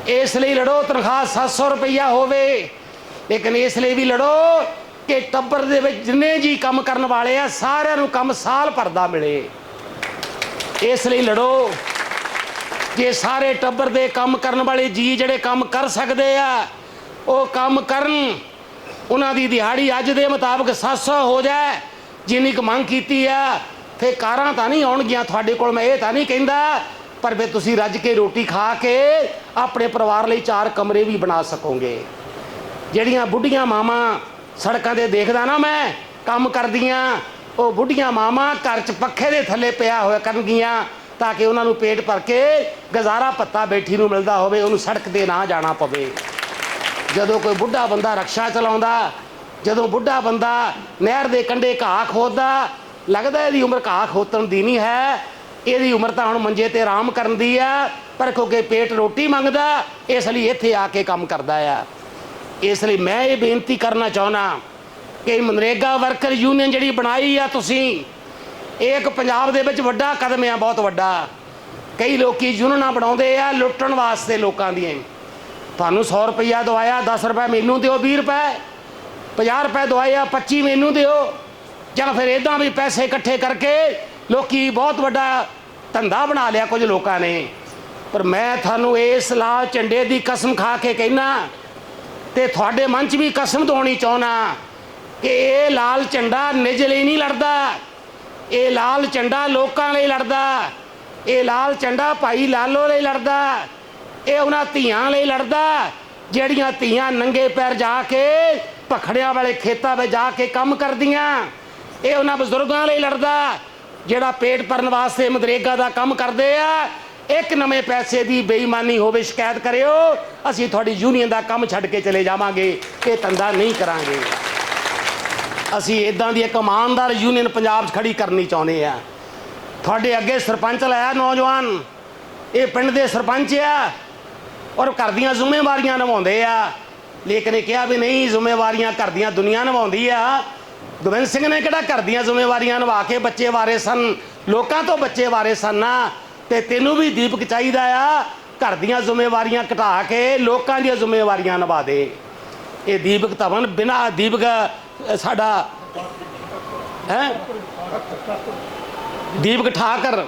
[SPEAKER 1] ਇਸ ਲਈ ਲੜੋ ਤਨਖਾਹ 700 ਰੁਪਈਆ ਹੋਵੇ। ਲੇਕਿਨ ਇਸ ਲਈ ਵੀ ਲੜੋ ਕਿ ਟੱਬਰ ਦੇ ਵਿੱਚ ਜਿੰਨੇ ਜੀ ਕੰਮ ਕਰਨ ਵਾਲੇ ਆ, ਸਾਰਿਆਂ ਨੂੰ ਕੰਮ ਸਾਲ ਭਰ ਦਾ ਮਿਲੇ। ਇਸ ਲਈ ਲੜੋ। ਜੇ ਸਾਰੇ ਟੱਬਰ ਦੇ ਕੰਮ ਕਰਨ ਵਾਲੇ ਜੀ ਜਿਹੜੇ ਕੰਮ ਕਰ ਸਕਦੇ ਆ, ਉਹ ਕੰਮ ਕਰਨ। ਉਹਨਾਂ ਦੀ ਦਿਹਾੜੀ ਅੱਜ ਦੇ ਮੁਤਾਬਕ 700 ਹੋ ਜਾਏ। ਜਿੰਨੀ ਕੁ ਮੰਗ ਕੀਤੀ ਆ ਫੇ ਕਾਰਾਂ ਤਾਂ ਨਹੀਂ ਆਉਣਗੀਆਂ ਤੁਹਾਡੇ ਕੋਲ, ਮੈਂ ਇਹ ਤਾਂ ਨਹੀਂ ਕਹਿੰਦਾ, ਪਰ ਫੇ ਤੁਸੀਂ ਰੱਜ ਕੇ ਰੋਟੀ ਖਾ ਕੇ ਆਪਣੇ ਪਰਿਵਾਰ ਲਈ ਚਾਰ ਕਮਰੇ ਵੀ ਬਣਾ ਸਕੋਗੇ। ਜਿਹੜੀਆਂ ਬੁੱਢੀਆਂ ਮਾਵਾਂ ਸੜਕਾਂ ਤੇ ਦੇਖਦਾ ਨਾ ਮੈਂ, ਕੰਮ ਕਰਦੀਆਂ, ਉਹ ਬੁੱਢੀਆਂ ਮਾਵਾਂ ਘਰ 'ਚ ਪੱਖੇ ਦੇ ਥੱਲੇ ਪਿਆ ਹੋਇਆ ਕਰਨਗੀਆਂ। ਤਾਂ ਕਿ ਉਹਨਾਂ ਨੂੰ ਪੇਟ ਭਰ ਕੇ ਗੁਜ਼ਾਰਾ ਪੱਤਾ ਬੈਠੀ ਨੂੰ ਮਿਲਦਾ ਹੋਵੇ, ਉਹਨੂੰ ਸੜਕ ਤੇ ਨਾ ਜਾਣਾ ਪਵੇ। ਜਦੋਂ ਕੋਈ ਬੁੱਢਾ ਬੰਦਾ ਰਕਸ਼ਾ ਚਲਾਉਂਦਾ, ਜਦੋਂ ਬੁੱਢਾ ਬੰਦਾ ਨਹਿਰ ਦੇ ਕੰਢੇ ਘਾਹ ਖੋਦਦਾ, ਲੱਗਦਾ ਇਹਦੀ ਉਮਰ ਘਾਹ ਖੋਤਣ ਦੀ ਨਹੀਂ ਹੈ। ਇਹਦੀ ਉਮਰ ਤਾਂ ਹੁਣ ਮੰਜੇ ਤੇ ਆਰਾਮ ਕਰਨ ਦੀ ਆ ਪਰ ਕਿਉਂਕਿ ਪੇਟ ਰੋਟੀ ਮੰਗਦਾ, ਇਸ ਲਈ ਇੱਥੇ ਆ ਕੇ ਕੰਮ ਕਰਦਾ ਆ। ਇਸ ਲਈ ਮੈਂ ਇਹ ਬੇਨਤੀ ਕਰਨਾ ਚਾਹੁੰਦਾ ਕਿ ਮਨਰੇਗਾ ਵਰਕਰ ਯੂਨੀਅਨ ਜਿਹੜੀ ਬਣਾਈ ਆ ਤੁਸੀਂ ਇਹ ਇੱਕ ਪੰਜਾਬ ਦੇ ਵਿੱਚ ਵੱਡਾ ਕਦਮ ਆ, ਬਹੁਤ ਵੱਡਾ। ਕਈ ਲੋਕੀ ਯੂਨੀਅਨਾਂ ਬਣਾਉਂਦੇ ਆ, ਲੁੱਟਣ ਵਾਸਤੇ ਲੋਕਾਂ ਦੀਆਂ। ਤੁਹਾਨੂੰ 100 ਰੁਪਈਆ ਦਵਾਇਆ 10 ਰੁਪਏ ਮੈਨੂੰ ਦਿਓ 20 ਰੁਪਏ। 50 ਰੁਪਏ ਦਵਾਇਆ 25 ਮੈਨੂੰ ਦਿਓ। ਜਾਂ ਫਿਰ ਇਦਾਂ ਵੀ ਪੈਸੇ ਇਕੱਠੇ ਕਰਕੇ ਲੋਕੀ ਬਹੁਤ ਵੱਡਾ ਧੰਦਾ ਬਣਾ ਲਿਆ ਕੁਝ ਲੋਕਾਂ ਨੇ। ਪਰ ਮੈਂ ਤੁਹਾਨੂੰ ਇਸ ਲਾਲ ਝੰਡੇ ਦੀ ਕਸਮ ਖਾ ਕੇ ਕਹਿਣਾ ਤੇ ਤੁਹਾਡੇ ਮਨ 'ਚ ਵੀ ਕਸਮ ਧੋਣੀ ਚਾਹਣਾ ਕਿ ਇਹ ਲਾਲ ਝੰਡਾ ਨਿਜ ਲਈ ਨਹੀਂ ਲੜਦਾ। ਇਹ ਲਾਲ ਝੰਡਾ ਲੋਕਾਂ ਲਈ ਲੜਦਾ। ਇਹ ਲਾਲ ਝੰਡਾ ਭਾਈ ਲਾਲੋ ਲਈ ਲੜਦਾ। ਇਹ ਉਹਨਾਂ ਧੀਆਂ ਲਈ ਲੜਦਾ, ਜਿਹੜੀਆਂ ਧੀਆਂ ਨੰਗੇ ਪੈਰ ਜਾ ਕੇ ਭਖੜਿਆਂ ਵਾਲੇ ਖੇਤਾਂ ਵਿੱਚ ਜਾ ਕੇ ਕੰਮ ਕਰਦੀਆਂ। ਇਹ ਉਹਨਾਂ ਬਜ਼ੁਰਗਾਂ ਲਈ ਲੜਦਾ, ਜਿਹੜਾ ਪੇਟ ਭਰਨ ਵਾਸਤੇ ਮਦਰੇਗਾ ਦਾ ਕੰਮ ਕਰਦੇ ਆ। ਇੱਕ ਨਵੇਂ ਪੈਸੇ ਦੀ ਬੇਈਮਾਨੀ ਹੋਵੇ ਸ਼ਿਕਾਇਤ ਕਰਿਓ, ਅਸੀਂ ਤੁਹਾਡੀ ਯੂਨੀਅਨ ਦਾ ਕੰਮ ਛੱਡ ਕੇ ਚਲੇ ਜਾਵਾਂਗੇ, ਇਹ ਧੰਦਾ ਨਹੀਂ ਕਰਾਂਗੇ। ਅਸੀਂ ਇਦਾਂ ਦੀ ਇੱਕ ਇਮਾਨਦਾਰ ਯੂਨੀਅਨ ਪੰਜਾਬ 'ਚ ਖੜੀ ਕਰਨੀ ਚਾਹੁੰਦੇ ਆ। ਤੁਹਾਡੇ ਅੱਗੇ ਸਰਪੰਚ ਲਾਇਆ ਨੌਜਵਾਨ। ਇਹ ਪਿੰਡ ਦੇ ਸਰਪੰਚ ਆ ਔਰ ਘਰ ਦੀਆਂ ਜ਼ਿੰਮੇਵਾਰੀਆਂ ਨਿਭਾਉਂਦੇ ਆ। ਲੇਕਿਨ ਇਹ ਕਿਹਾ ਵੀ ਨਹੀਂ, ਜ਼ਿੰਮੇਵਾਰੀਆਂ ਘਰ ਦੀਆਂ ਦੁਨੀਆ ਨਿਭਾਉਂਦੀ ਆ। ਗੋਬਿੰਦ ਸਿੰਘ ਨੇ ਕਿਹੜਾ ਘਰ ਦੀਆਂ ਜ਼ਿੰਮੇਵਾਰੀਆਂ ਨਿਭਾ ਕੇ ਬੱਚੇ ਵਾਰੇ ਸਨ? ਲੋਕਾਂ ਤੋਂ ਬੱਚੇ ਵਾਰੇ ਸਨ ਨਾ। ਤੇ ਤੈਨੂੰ ਵੀ ਦੀਪਕ ਚਾਹੀਦਾ ਆ, ਘਰ ਦੀਆਂ ਜ਼ਿੰਮੇਵਾਰੀਆਂ ਘਟਾ ਕੇ ਲੋਕਾਂ ਦੀਆਂ ਜ਼ਿੰਮੇਵਾਰੀਆਂ ਨਿਭਾ ਦੇ। ਇਹ ਦੀਪਕ ਧਵਨ ਬਿਨਾ, ਦੀਪਕ ਸਾਡਾ, ਹੈ? ਦੀਪਕ ਠਾਕਰ,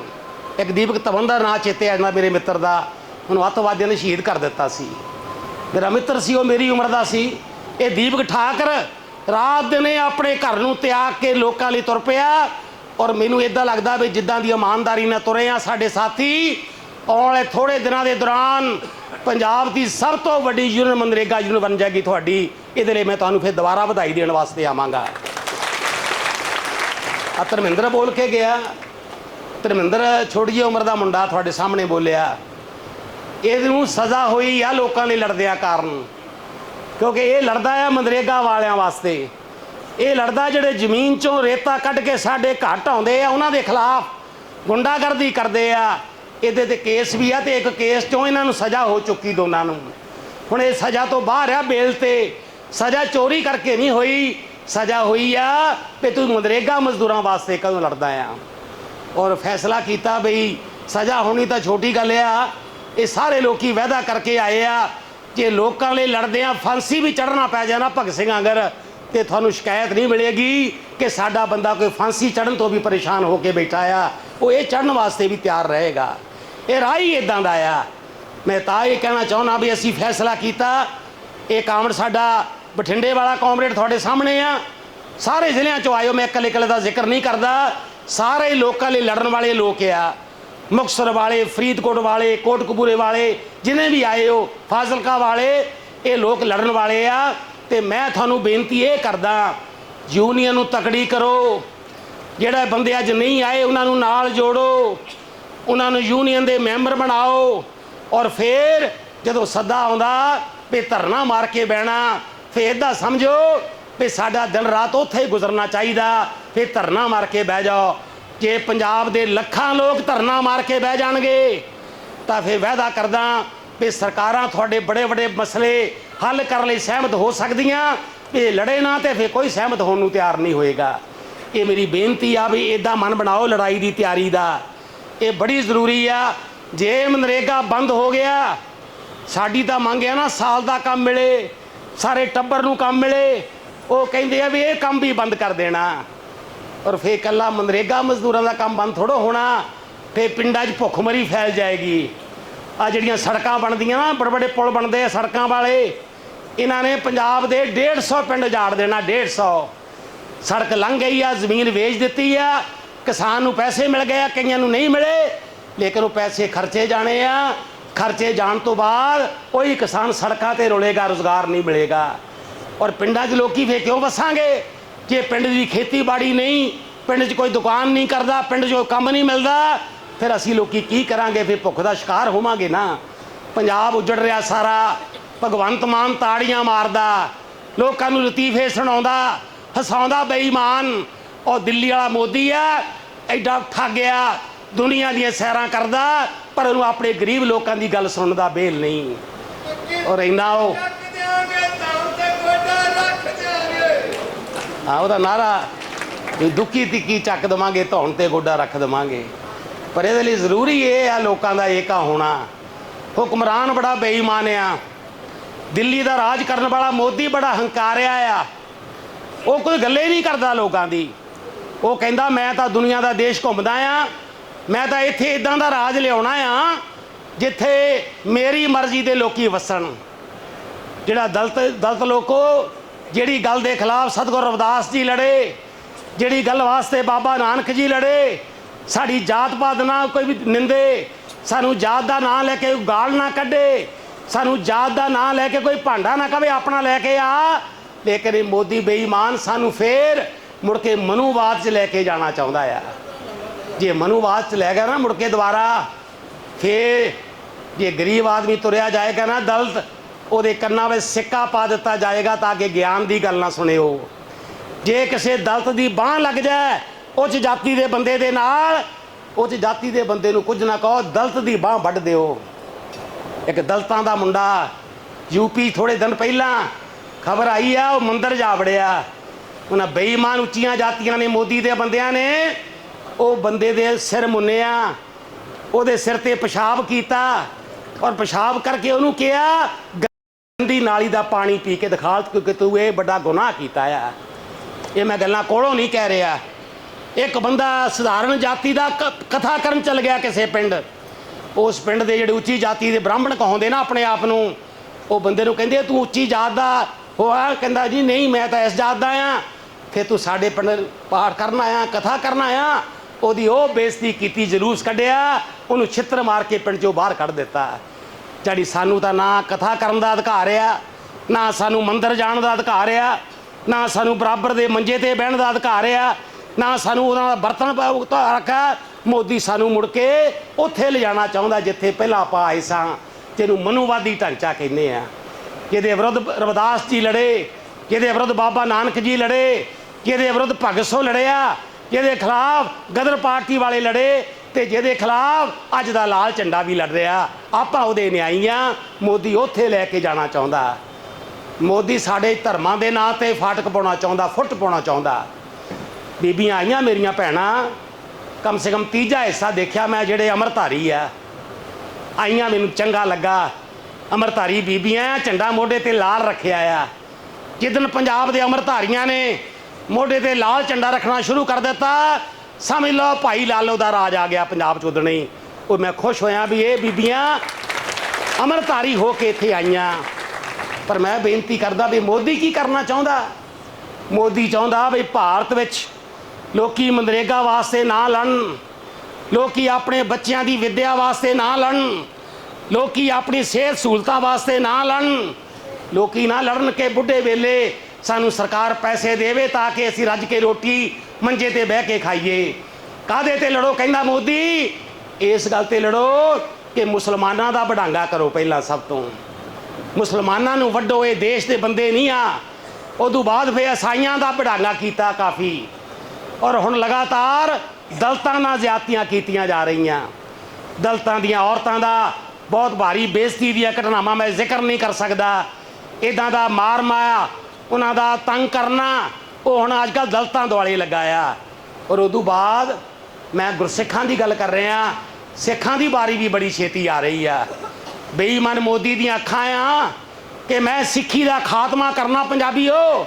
[SPEAKER 1] ਇੱਕ ਦੀਪਕ ਧਵਨ ਦਾ ਨਾਂ ਚੇਤੇ ਆ ਜਾਂਦਾ ਮੇਰੇ ਮਿੱਤਰ ਦਾ। ਉਹਨੂੰ ਅੱਤਵਾਦੀਆਂ ਨੇ ਸ਼ਹੀਦ ਕਰ ਦਿੱਤਾ ਸੀ। ਮੇਰਾ ਮਿੱਤਰ ਸੀ, ਉਹ ਮੇਰੀ ਉਮਰ ਦਾ ਸੀ। ਇਹ ਦੀਪਕ ਠਾਕਰ ਰਾਤ ਦਿਨੇ ਆਪਣੇ ਘਰ ਨੂੰ ਤਿਆਗ ਕੇ ਲੋਕਾਂ ਲਈ ਤੁਰ ਪਿਆ। ਔਰ ਮੈਨੂੰ ਇਦਾਂ ਲੱਗਦਾ ਵੀ ਜਿੱਦਾਂ ਦੀ ਇਮਾਨਦਾਰੀ ਨਾਲ ਤੁਰੇ ਆ ਸਾਡੇ ਸਾਥੀ, ਆਉਣ ਵਾਲੇ ਥੋੜੇ ਦਿਨਾਂ ਦੇ ਦੌਰਾਨ ਪੰਜਾਬ ਦੀ ਸਭ ਤੋਂ ਵੱਡੀ ਯੂਨੀਅਨ ਮਨਰੇਗਾ ਯੂਨੀਅਨ ਬਣ ਜਾਏਗੀ ਤੁਹਾਡੀ। ਇਹਦੇ ਲਈ ਮੈਂ ਤੁਹਾਨੂੰ ਫਿਰ ਦੁਬਾਰਾ ਵਧਾਈ ਦੇਣ ਵਾਸਤੇ ਆਵਾਂਗਾ। ਆ ਧਰਮਿੰਦਰ ਬੋਲ ਕੇ ਗਿਆ। ਧਰਮਿੰਦਰ ਛੋਟੀ ਜਿਹੀ ਉਮਰ ਦਾ ਮੁੰਡਾ ਤੁਹਾਡੇ ਸਾਹਮਣੇ ਬੋਲਿਆ। ਇਹਨੂੰ ਸਜ਼ਾ ਹੋਈ ਆ ਲੋਕਾਂ ਲਈ ਲੜਦਿਆਂ ਕਾਰਨ। ਕਿਉਂਕਿ ਇਹ ਲੜਦਾ ਆ ਮਨਰੇਗਾ ਵਾਲਿਆਂ ਵਾਸਤੇ। ਇਹ ਲੜਦਾ ਜਿਹੜੇ ਜ਼ਮੀਨ ਚੋਂ ਰੇਤਾ ਕੱਢ ਕੇ ਸਾਡੇ ਘੱਟ ਆਉਂਦੇ ਆ, ਉਹਨਾਂ ਦੇ ਖਿਲਾਫ ਗੁੰਡਾਗਰਦੀ ਕਰਦੇ ਆ। ਇਹਦੇ ਤੇ ਕੇਸ ਵੀ ਆ ਤੇ ਇੱਕ ਕੇਸ ਚੋਂ ਇਹਨਾਂ ਨੂੰ ਸਜ਼ਾ ਹੋ ਚੁੱਕੀ ਦੋਨਾਂ ਨੂੰ। ਹੁਣ ਇਹ ਸਜ਼ਾ ਤੋਂ ਬਾਹਰ ਆ ਬੇਲ ਤੇ। ਸਜ਼ਾ ਚੋਰੀ ਕਰਕੇ ਨਹੀਂ ਹੋਈ। ਸਜ਼ਾ ਹੋਈ ਆ ਤੇ ਤੂੰ ਮਨਰੇਗਾ ਮਜ਼ਦੂਰਾਂ ਵਾਸਤੇ ਕਦੋਂ ਲੜਦਾ ਆ। ਔਰ ਫੈਸਲਾ ਕੀਤਾ ਬਈ ਸਜ਼ਾ ਹੋਣੀ ਤਾਂ ਛੋਟੀ ਗੱਲ ਆ। ਇਹ ਸਾਰੇ ਲੋਕੀ ਵਾਅਦਾ ਕਰਕੇ ਆਏ ਆ। ਜੇ ਲੋਕਾਂ ਲਈ ਲੜਦੇ ਆ, ਫਾਂਸੀ ਵੀ ਚੜਨਾ ਪੈ ਜਾਣਾ ਭਗਤ ਸਿੰਘ ਆਂਗਰ, ਤੇ ਤੁਹਾਨੂੰ ਸ਼ਿਕਾਇਤ ਨਹੀਂ ਮਿਲੇਗੀ ਕਿ ਸਾਡਾ ਬੰਦਾ ਕੋਈ ਫਾਂਸੀ ਚੜਨ ਤੋਂ ਵੀ ਪਰੇਸ਼ਾਨ ਹੋ ਕੇ ਬੈਠਾ ਆ। ਉਹ ਇਹ ਚੜਨ ਵਾਸਤੇ ਵੀ ਤਿਆਰ ਰਹੇਗਾ। ਇਹ ਰਾਹ ਹੀ ਇਦਾਂ ਦਾ ਆ। ਮੈਂ ਤਾਂ ਇਹ ਕਹਿਣਾ ਚਾਹੁੰਦਾ ਵੀ ਅਸੀਂ ਫੈਸਲਾ ਕੀਤਾ, ਇਹ ਕਾਮੜ ਸਾਡਾ ਬਠਿੰਡੇ ਵਾਲਾ ਕਾਮਰੇਡ ਤੁਹਾਡੇ ਸਾਹਮਣੇ ਆ। ਸਾਰੇ ਜ਼ਿਲ੍ਹਿਆਂ ਚੋਂ ਆਇਓ, ਮੈਂ ਇਕੱਲੇ ਇਕੱਲੇ ਦਾ ਜ਼ਿਕਰ ਨਹੀਂ ਕਰਦਾ। ਸਾਰੇ ਲੋਕਾਂ ਲਈ ਲੜਨ ਵਾਲੇ ਲੋਕ ਆ। ਮੁਕਤਸਰ ਵਾਲੇ, ਫਰੀਦਕੋਟ ਵਾਲੇ, ਕੋਟਕਪੂਰੇ ਵਾਲੇ, ਜਿਨੇ ਵੀ ਆਏ ਹੋ, ਫਾਜ਼ਿਲਕਾ ਵਾਲੇ, ਇਹ ਲੋਕ ਲੜਨ ਵਾਲੇ ਆ। ਤੇ ਮੈਂ ਤੁਹਾਨੂੰ ਬੇਨਤੀ ਇਹ ਕਰਦਾ, ਯੂਨੀਅਨ ਨੂੰ ਤਕੜੀ ਕਰੋ। ਜਿਹੜਾ ਬੰਦੇ ਅੱਜ ਨਹੀਂ ਆਏ, ਉਹਨਾਂ ਨੂੰ ਨਾਲ ਜੋੜੋ। ਉਹਨਾਂ ਨੂੰ ਯੂਨੀਅਨ ਦੇ ਮੈਂਬਰ ਬਣਾਓ ਔਰ ਫਿਰ ਜਦੋਂ ਸੱਦਾ ਆਉਂਦਾ ਵੀ ਧਰਨਾ ਮਾਰ ਕੇ ਬਹਿਣਾ, ਫਿਰ ਇਦਾਂ ਸਮਝੋ ਵੀ ਸਾਡਾ ਦਿਨ ਰਾਤ ਉੱਥੇ ਹੀ ਗੁਜ਼ਰਨਾ ਚਾਹੀਦਾ, ਫਿਰ ਧਰਨਾ ਮਾਰ ਕੇ ਬਹਿ ਜਾਓ। ਜੇ ਪੰਜਾਬ ਦੇ ਲੱਖਾਂ ਲੋਕ ਧਰਨਾ ਮਾਰ ਕੇ ਬਹਿ ਜਾਣਗੇ, ਤਾਂ ਫਿਰ ਵਾਅਦਾ ਕਰਦਾ ਵੀ ਸਰਕਾਰਾਂ ਤੁਹਾਡੇ ਬੜੇ ਬੜੇ ਮਸਲੇ ਹੱਲ ਕਰਨ ਲਈ ਸਹਿਮਤ ਹੋ ਸਕਦੀਆਂ, ਵੀ ਲੜੇ ਨਾ ਤੇ ਫਿਰ ਕੋਈ ਸਹਿਮਤ ਹੋਣ ਨੂੰ ਤਿਆਰ ਨਹੀਂ ਹੋਏਗਾ। ਇਹ ਮੇਰੀ ਬੇਨਤੀ ਆ ਵੀ ਇਦਾਂ ਮਨ ਬਣਾਓ ਲੜਾਈ ਦੀ ਤਿਆਰੀ ਦਾ। ਇਹ ਬੜੀ ਜ਼ਰੂਰੀ ਆ। ਜੇ ਮਨਰੇਗਾ ਬੰਦ ਹੋ ਗਿਆ, ਸਾਡੀ ਤਾਂ ਮੰਗ ਹੈ ਨਾ ਸਾਲ ਦਾ ਕੰਮ ਮਿਲੇ, ਸਾਰੇ ਟੱਬਰ ਨੂੰ ਕੰਮ ਮਿਲੇ। ਉਹ ਕਹਿੰਦੇ ਆ ਵੀ ਇਹ ਕੰਮ ਵੀ ਬੰਦ ਕਰ ਦੇਣਾ। ਔਰ ਫੇਰ ਕੱਲਾ ਮਨਰੇਗਾ ਮਜ਼ਦੂਰਾਂ ਦਾ ਕੰਮ ਬੰਦ ਥੋੜੋ ਹੋਣਾ, ਫੇਰ ਪਿੰਡਾਂ 'ਚ ਭੁੱਖਮਰੀ ਫੈਲ ਜਾਏਗੀ। ਆ ਜਿਹੜੀਆਂ ਸੜਕਾਂ ਬਣਦੀਆਂ ਨਾ, ਬੜੇ ਬੜੇ ਪੁਲ ਬਣਦੇ ਆ ਸੜਕਾਂ ਵਾਲੇ, ਇਹਨਾਂ ਨੇ ਪੰਜਾਬ ਦੇ 150 ਪਿੰਡ ਉਜਾੜ ਦੇਣਾ 150 ਸੜਕ ਲੰਘ ਗਈ ਆ, ਜ਼ਮੀਨ ਵੇਚ ਦਿੱਤੀ ਆ। ਕਿਸਾਨ ਨੂੰ ਪੈਸੇ ਮਿਲ ਗਏ ਆ, ਕਈਆਂ ਨੂੰ ਨਹੀਂ ਮਿਲੇ। ਲੇਕਿਨ ਉਹ ਪੈਸੇ ਖਰਚੇ ਜਾਣੇ ਆ। ਖਰਚੇ ਜਾਣ ਤੋਂ ਬਾਅਦ ਉਹੀ ਕਿਸਾਨ ਸੜਕਾਂ ਤੇ ਰੁਲੇਗਾ, ਰੋਜ਼ਗਾਰ ਨਹੀਂ ਮਿਲੇਗਾ। ਔਰ ਪਿੰਡਾਂ 'ਚ ਲੋਕੀ ਫੇ ਕਿਉਂ ਵਸਾਂਗੇ? ਜੇ ਪਿੰਡ ਦੀ ਖੇਤੀਬਾੜੀ ਨਹੀਂ, ਪਿੰਡ 'ਚ ਕੋਈ ਦੁਕਾਨ ਨਹੀਂ ਕਰਦਾ, ਪਿੰਡ 'ਚ ਕੋਈ ਕੰਮ ਨਹੀਂ ਮਿਲਦਾ, ਫਿਰ ਅਸੀਂ ਲੋਕੀ ਕੀ ਕਰਾਂਗੇ? ਫਿਰ ਭੁੱਖ ਦਾ ਸ਼ਿਕਾਰ ਹੋਵਾਂਗੇ ਨਾ। ਪੰਜਾਬ ਉੱਜੜ ਰਿਹਾ ਸਾਰਾ। ਭਗਵੰਤ ਮਾਨ ਤਾੜੀਆਂ ਮਾਰਦਾ। ਲੋਕਾਂ ਨੂੰ ਲਤੀਫੇ ਸੁਣਾਉਂਦਾ। ਹਸਾਉਂਦਾ ਬੇਈਮਾਨ। ਉਹ ਦਿੱਲੀ ਵਾਲਾ ਮੋਦੀ ਆ, ਐਡਾ ਠੱਗਿਆ ਦੁਨੀਆ ਦੀਆਂ ਸੈਰਾਂ ਕਰਦਾ, ਪਰ ਉਹਨੂੰ ਆਪਣੇ ਗਰੀਬ ਲੋਕਾਂ ਦੀ ਗੱਲ ਸੁਣਨ ਦਾ ਬੇਲ ਨਹੀਂ। ਔਰ ਇੰਨਾ ਉਹ ਆ ਉਹਦਾ ਨਾਰਾ, ਵੀ ਦੁੱਕੀ ਤਿੱਕੀ ਚੱਕ ਦਵਾਂਗੇ, ਧੌਣ ਤੇ ਗੋਡਾ ਰੱਖ ਦਵਾਂਗੇ। ਪਰ ਇਹਦੇ ਲਈ ਜ਼ਰੂਰੀ ਇਹ ਆ ਲੋਕਾਂ ਦਾ ਏਕਾ ਹੋਣਾ। ਹੁਕਮਰਾਨ ਬੜਾ ਬੇਈਮਾਨ ਆ। ਦਿੱਲੀ ਦਾ ਰਾਜ ਕਰਨ ਵਾਲਾ ਮੋਦੀ ਬੜਾ ਹੰਕਾਰਿਆ ਆ। ਉਹ ਕੋਈ ਗੱਲੇ ਨਹੀਂ ਕਰਦਾ ਲੋਕਾਂ ਦੀ। ਉਹ ਕਹਿੰਦਾ, ਮੈਂ ਤਾਂ ਦੁਨੀਆ ਦਾ ਦੇਸ਼ ਘੁੰਮਦਾ ਆ। ਮੈਂ ਤਾਂ ਇੱਥੇ ਇਦਾਂ ਦਾ ਰਾਜ ਲਿਆਉਣਾ ਆ, ਜਿੱਥੇ ਮੇਰੀ ਮਰਜ਼ੀ ਦੇ ਲੋਕੀ ਵਸਣ। ਜਿਹੜਾ ਦਲਤ ਦਲਤ ਲੋਕੋ, ਜਿਹੜੀ ਗੱਲ ਦੇ ਖਿਲਾਫ ਸਤਗੁਰ ਰਵਿਦਾਸ ਜੀ ਲੜੇ, ਜਿਹੜੀ ਗੱਲ ਵਾਸਤੇ ਬਾਬਾ ਨਾਨਕ ਜੀ ਲੜੇ, ਸਾਡੀ ਜਾਤ ਪਾਤ ਨਾ ਕੋਈ ਵੀ ਨਿੰਦੇ, ਸਾਨੂੰ ਜਾਤ ਦਾ ਨਾਂ ਲੈ ਕੇ ਗਾਲ ਨਾ ਕੱਢੇ, ਸਾਨੂੰ ਜਾਤ ਦਾ ਨਾਂ ਲੈ ਕੇ ਕੋਈ ਭਾਂਡਾ ਨਾ ਕਵੇ, ਆਪਣਾ ਲੈ ਕੇ ਆ। ਲੇਕਿਨ ਮੋਦੀ ਬੇਈਮਾਨ ਸਾਨੂੰ ਫੇਰ ਮੁੜ ਕੇ ਮਨੂਵਾਦ 'ਚ ਲੈ ਕੇ ਜਾਣਾ ਚਾਹੁੰਦਾ ਆ। ਜੇ ਮਨੂਵਾਦ 'ਚ ਲੈ ਗਿਆ ਨਾ ਮੁੜ ਕੇ ਦੁਬਾਰਾ, ਫੇਰ ਜੇ ਗਰੀਬ ਆਦਮੀ ਤੁਰਿਆ ਜਾਏਗਾ ਨਾ ਦਲਤ, ਉਹਦੇ ਕੰਨਾਂ ਵਿੱਚ ਸਿੱਕਾ ਪਾ ਦਿੱਤਾ ਜਾਏਗਾ ਤਾਂ ਕਿ ਗਿਆਨ ਦੀ ਗੱਲ ਨਾ ਸੁਣਿਓ। ਜੇ ਕਿਸੇ ਦਲਤ ਦੀ ਬਾਹ ਲੱਗ ਜਾਏ, ਉੱਚ ਜਾਤੀ ਦੇ ਬੰਦੇ ਦੇ ਨਾਲ, ਉੱਚ ਜਾਤੀ ਦੇ ਬੰਦੇ ਨੂੰ ਕੁਝ ਨਾ ਕਹੋ, ਦਲਤ ਦੀ ਬਾਹ ਵੱਢ ਦਿਓ। ਇੱਕ ਦਲਤਾਂ ਦਾ ਮੁੰਡਾ ਯੂਪੀ ਥੋੜੇ ਦਿਨ ਪਹਿਲਾਂ ਖਬਰ ਆਈ ਆ, ਉਹ ਮੰਦਰ ਜਾ ਵੜਿਆ। ਉਹਨਾਂ ਬੇਈਮਾਨ ਉੱਚੀਆਂ ਜਾਤੀਆਂ ਨੇ ਮੋਦੀ ਦੇ ਬੰਦਿਆਂ ਨੇ। ਉਹ ਬੰਦੇ ਦੇ ਸਿਰ ਮੁੰਨਿਆ ਉਹਦੇ ਸਿਰ ਤੇ ਪਿਸ਼ਾਬ ਕੀਤਾ ਔਰ ਪਿਸ਼ਾਬ ਕਰਕੇ ਉਹਨੂੰ ਕਿਹਾ, ਗੰਦੀ ਨਾਲੀ ਦਾ ਪਾਣੀ ਪੀ ਕੇ ਦਿਖਾ ਕਿਉਂਕਿ ਤੂੰ ਇਹ ਵੱਡਾ ਗੁਨਾਹ ਕੀਤਾ ਆ। ਇਹ ਮੈਂ ਗੱਲਾਂ ਕੋਲੋਂ ਨਹੀਂ ਕਹਿ ਰਿਹਾ। ਇੱਕ ਬੰਦਾ ਸਧਾਰਨ ਜਾਤੀ ਦਾ ਕਥਾ ਕਰਨ ਚੱਲ ਗਿਆ ਕਿਸੇ ਪਿੰਡ। ਉਸ ਪਿੰਡ ਦੇ ਜਿਹੜੇ ਉੱਚੀ ਜਾਤੀ ਦੇ ਬ੍ਰਾਹਮਣ ਕਹਾਉਂਦੇ ਨਾ ਆਪਣੇ ਆਪ ਨੂੰ, ਉਹ ਬੰਦੇ ਨੂੰ ਕਹਿੰਦੇ, ਤੂੰ ਉੱਚੀ ਜਾਤ ਦਾ ਹੋਆ ਕਹਿੰਦਾ, ਜੀ ਨਹੀਂ, ਮੈਂ ਤਾਂ ਇਸ ਜਾਤ ਦਾ ਆ। ਫਿਰ ਤੂੰ ਸਾਡੇ ਪਿੰਡ ਪਾਠ ਕਰਨ ਆਇਆ, ਕਥਾ ਕਰਨ ਆਇਆ, ਉਹਦੀ ਉਹ ਬੇਇੱਜ਼ਤੀ ਕੀਤੀ, ਜਲੂਸ ਕੱਢਿਆ, ਉਹਨੂੰ ਛਿੱਤਰ ਮਾਰ ਕੇ ਪਿੰਡ ਚੋਂ ਬਾਹਰ ਕੱਢ ਦਿੱਤਾ। ਜਿਹੜੀ ਸਾਨੂੰ ਤਾਂ ਨਾ ਕਥਾ ਕਰਨ ਦਾ ਅਧਿਕਾਰ ਆ, ਨਾ ਸਾਨੂੰ ਮੰਦਰ ਜਾਣ ਦਾ ਅਧਿਕਾਰ ਆ, ਨਾ ਸਾਨੂੰ ਬਰਾਬਰ ਦੇ ਮੰਜੇ ਤੇ ਬਹਿਣ ਦਾ ਅਧਿਕਾਰ ਆ, ਨਾ ਸਾਨੂੰ ਉਹਨਾਂ ਦਾ ਬਰਤਨ ਰੱਖਾ ਮੋਦੀ ਸਾਨੂੰ ਮੁੜ ਕੇ ਉੱਥੇ ਲਿਜਾਣਾ ਚਾਹੁੰਦਾ ਜਿੱਥੇ ਪਹਿਲਾਂ ਆਪਾਂ ਆਏ ਸਾਂ, ਜਿਹਨੂੰ ਮਨੂਵਾਦੀ ਢਾਂਚਾ ਕਹਿੰਦੇ ਆ। ਜਿਹਦੇ ਵਿਰੁੱਧ ਰਵਿਦਾਸ ਜੀ ਲੜੇ, ਜਿਹਦੇ ਵਿਰੁੱਧ ਬਾਬਾ ਨਾਨਕ ਜੀ ਲੜੇ ਜਿਹਦੇ ਵਿਰੁੱਧ ਭਗਤ ਸੋ ਲੜਿਆ ਜਿਹਦੇ ਖਿਲਾਫ ਗਦਰ ਪਾਰਟੀ ਵਾਲੇ ਲੜੇ ਤੇ ਜਿਹਦੇ ਖਿਲਾਫ ਅੱਜ ਦਾ ਲਾਲ ਝੰਡਾ ਵੀ ਲੜ ਰਿਹਾ। ਆਪਾਂ ਉਹਦੇ ਨਿਆਈ ਨਿਆਈਆਂ, ਮੋਦੀ ਉੱਥੇ ਲੈ ਕੇ ਜਾਣਾ ਚਾਹੁੰਦਾ। ਮੋਦੀ ਸਾਡੇ ਧਰਮਾਂ ਦੇ ਨਾਂ ਤੇ ਫਾਟਕ ਪਾਉਣਾ ਚਾਹੁੰਦਾ, ਫੁੱਟ ਪਾਉਣਾ ਚਾਹੁੰਦਾ। ਬੀਬੀਆਂ ਆਈਆਂ ਮੇਰੀਆਂ ਭੈਣਾਂ, ਕਮ ਸੇ ਕਮ ਤੀਜਾ ਹਿੱਸਾ ਦੇਖਿਆ ਮੈਂ ਜਿਹੜੇ ਅਮਰਧਾਰੀ ਆ। ਆਈਆਂ ਮੈਨੂੰ ਚੰਗਾ ਲੱਗਾ। ਅਮਰਧਾਰੀ ਬੀਬੀਆਂ, ਝੰਡਾ ਮੋਢੇ ਤੇ ਲਾਲ ਰੱਖਿਆ ਆ। ਜਿੱਦਨ ਪੰਜਾਬ ਦੇ ਅਮਰਧਾਰੀਆਂ ਨੇ ਮੋਢੇ ਤੇ ਲਾਲ ਝੰਡਾ ਰੱਖਣਾ ਸ਼ੁਰੂ ਕਰ ਦਿੱਤਾ। ਸਮਝ ਲਓ ਭਾਈ ਲਾਲੋ ਦਾ ਰਾਜ ਆ ਗਿਆ ਪੰਜਾਬ ਚ ਉਦਣ ਉਹ ਮੈਂ ਖੁਸ਼ ਹੋਇਆ ਵੀ ਇਹ ਬੀਬੀਆਂ ਅਮਰਧਾਰੀ ਹੋ ਕੇ ਇੱਥੇ ਆਈਆਂ। ਪਰ ਮੈਂ ਬੇਨਤੀ ਕਰਦਾ ਵੀ ਮੋਦੀ ਕੀ ਕਰਨਾ ਚਾਹੁੰਦਾ? ਮੋਦੀ ਚਾਹੁੰਦਾ ਵੀ ਭਾਰਤ ਵਿੱਚ ਲੋਕੀ ਮਨਰੇਗਾ ਵਾਸਤੇ ਨਾ ਲੜਨ। ਲੋਕੀ ਆਪਣੇ ਬੱਚਿਆਂ ਦੀ ਵਿੱਦਿਆ ਵਾਸਤੇ ਨਾ ਲੜਨ। ਲੋਕੀ ਆਪਣੀ ਸਿਹਤ ਸਹੂਲਤਾਂ ਵਾਸਤੇ ਨਾ ਲੜਨ। ਲੋਕੀ ਨਾ ਲੜਨ ਕੇ ਬੁੱਢੇ ਵੇਲੇ। ਸਾਨੂੰ ਸਰਕਾਰ ਪੈਸੇ ਦੇਵੇ ਤਾਂ ਕਿ ਅਸੀਂ ਰੱਜ ਕੇ ਰੋਟੀ ਮੰਜੇ ਤੇ ਬਹਿ ਕੇ ਖਾਈਏ। ਕਾਦੇ ਤੇ ਲੜੋ ਕਹਿੰਦਾ ਮੋਦੀ? ਇਸ ਗੱਲ ਤੇ ਲੜੋ ਕਿ ਮੁਸਲਮਾਨਾਂ ਦਾ ਵਡਾਂਗਾ ਕਰੋ ਪਹਿਲਾਂ ਸਭ ਤੋਂ। ਮੁਸਲਮਾਨਾਂ ਨੂੰ ਵੱਡੋ ਇਹ ਦੇਸ਼ ਦੇ ਬੰਦੇ ਨਹੀਂ ਆ। ਉਦੋਂ ਬਾਅਦ ਫੇ ਈਸਾਈਆਂ ਦਾ ਵਡਾਂਗਾ ਕੀਤਾ ਕਾਫੀ। ਔਰ ਹੁਣ ਲਗਾਤਾਰ ਦਲਤਾਂ ਨਾਲ ਜ਼ਿਆਤੀਆਂ ਕੀਤੀਆਂ ਜਾ ਰਹੀਆਂ। ਦਲਤਾਂ ਦੀਆਂ ਔਰਤਾਂ ਦਾ ਬਹੁਤ ਭਾਰੀ ਬੇਇੱਜ਼ਤੀ ਦੀਆਂ ਘਟਨਾਵਾਂ ਮੈਂ ਜ਼ਿਕਰ ਨਹੀਂ ਕਰ ਸਕਦਾ। ਇਦਾਂ ਦਾ ਮਾਰ ਮਾਇਆ ਉਹਨਾਂ ਦਾ ਤੰਗ ਕਰਨਾ, ਉਹ ਹੁਣ ਅੱਜ ਕੱਲ੍ਹ ਦਲਤਾਂ ਦੁਆਲੇ ਲੱਗਾ ਆ। ਔਰ ਉਦੋਂ ਬਾਅਦ ਮੈਂ ਗੁਰਸਿੱਖਾਂ ਦੀ ਗੱਲ ਕਰ ਰਿਹਾ, ਸਿੱਖਾਂ ਦੀ ਵਾਰੀ ਵੀ ਬੜੀ ਛੇਤੀ ਆ ਰਹੀ ਆ। ਬੇਈਮਾਨ ਮੋਦੀ ਦੀਆਂ ਅੱਖਾਂ ਆ ਕਿ ਮੈਂ ਸਿੱਖੀ ਦਾ ਖਾਤਮਾ ਕਰਨਾ ਪੰਜਾਬੀਓ।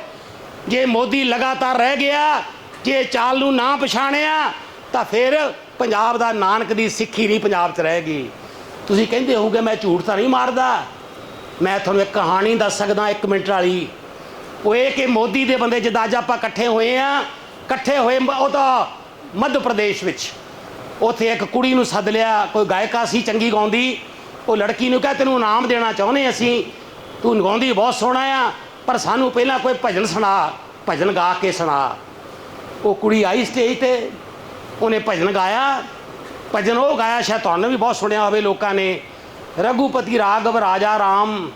[SPEAKER 1] ਜੇ ਮੋਦੀ ਲਗਾਤਾਰ ਰਹਿ ਗਿਆ, ਜੇ ਚਾਲ ਨੂੰ ਨਾ ਪਛਾਣਿਆ, ਤਾਂ ਫਿਰ ਪੰਜਾਬ ਦਾ ਨਾਨਕ ਦੀ ਸਿੱਖੀ ਨਹੀਂ ਪੰਜਾਬ 'ਚ ਰਹੇਗੀ ਤੁਸੀਂ ਕਹਿੰਦੇ ਹੋਗੇ ਮੈਂ ਝੂਠ ਤਾਂ ਨਹੀਂ ਮਾਰਦਾ। ਮੈਂ ਤੁਹਾਨੂੰ ਇੱਕ ਕਹਾਣੀ ਦੱਸ ਸਕਦਾ, ਇੱਕ ਮਿੰਟ ਵਾਲੀ। ਉਹ ਇਹ ਕਿ ਮੋਦੀ ਦੇ ਬੰਦੇ ਜਿੱਦਾਂ ਅੱਜ ਆਪਾਂ ਇਕੱਠੇ ਹੋਏ ਆ, ਇਕੱਠੇ ਹੋਏ ਉਹ ਤਾਂ ਮੱਧ ਪ੍ਰਦੇਸ਼ ਵਿੱਚ। ਉੱਥੇ ਇੱਕ ਕੁੜੀ ਨੂੰ ਸੱਦ ਲਿਆ, ਕੋਈ ਗਾਇਕਾ ਸੀ ਚੰਗੀ ਗਾਉਂਦੀ, ਉਹ ਲੜਕੀ ਨੂੰ ਕਿਹਾ, ਤੈਨੂੰ ਇਨਾਮ ਦੇਣਾ ਚਾਹੁੰਦੇ ਅਸੀਂ। ਤੂੰ ਗਾਉਂਦੀ ਬਹੁਤ ਸੋਹਣਾ ਆ, ਪਰ ਸਾਨੂੰ ਪਹਿਲਾਂ ਕੋਈ ਭਜਨ ਸੁਣਾ, ਭਜਨ ਗਾ ਕੇ ਸੁਣਾ। ਉਹ ਕੁੜੀ ਆਈ ਸਟੇਜ ਤੇ, ਉਹਨੇ ਭਜਨ ਗਾਇਆ। ਭਜਨ ਉਹ ਗਾਇਆ, ਸ਼ਾਇਦ ਤੁਹਾਨੂੰ ਵੀ ਬਹੁਤ ਸੁਣਿਆ ਹੋਵੇ ਲੋਕਾਂ ਨੇ। ਰਘੂਪਤੀ ਰਾਘਵ ਰਾਜਾ ਰਾਮ,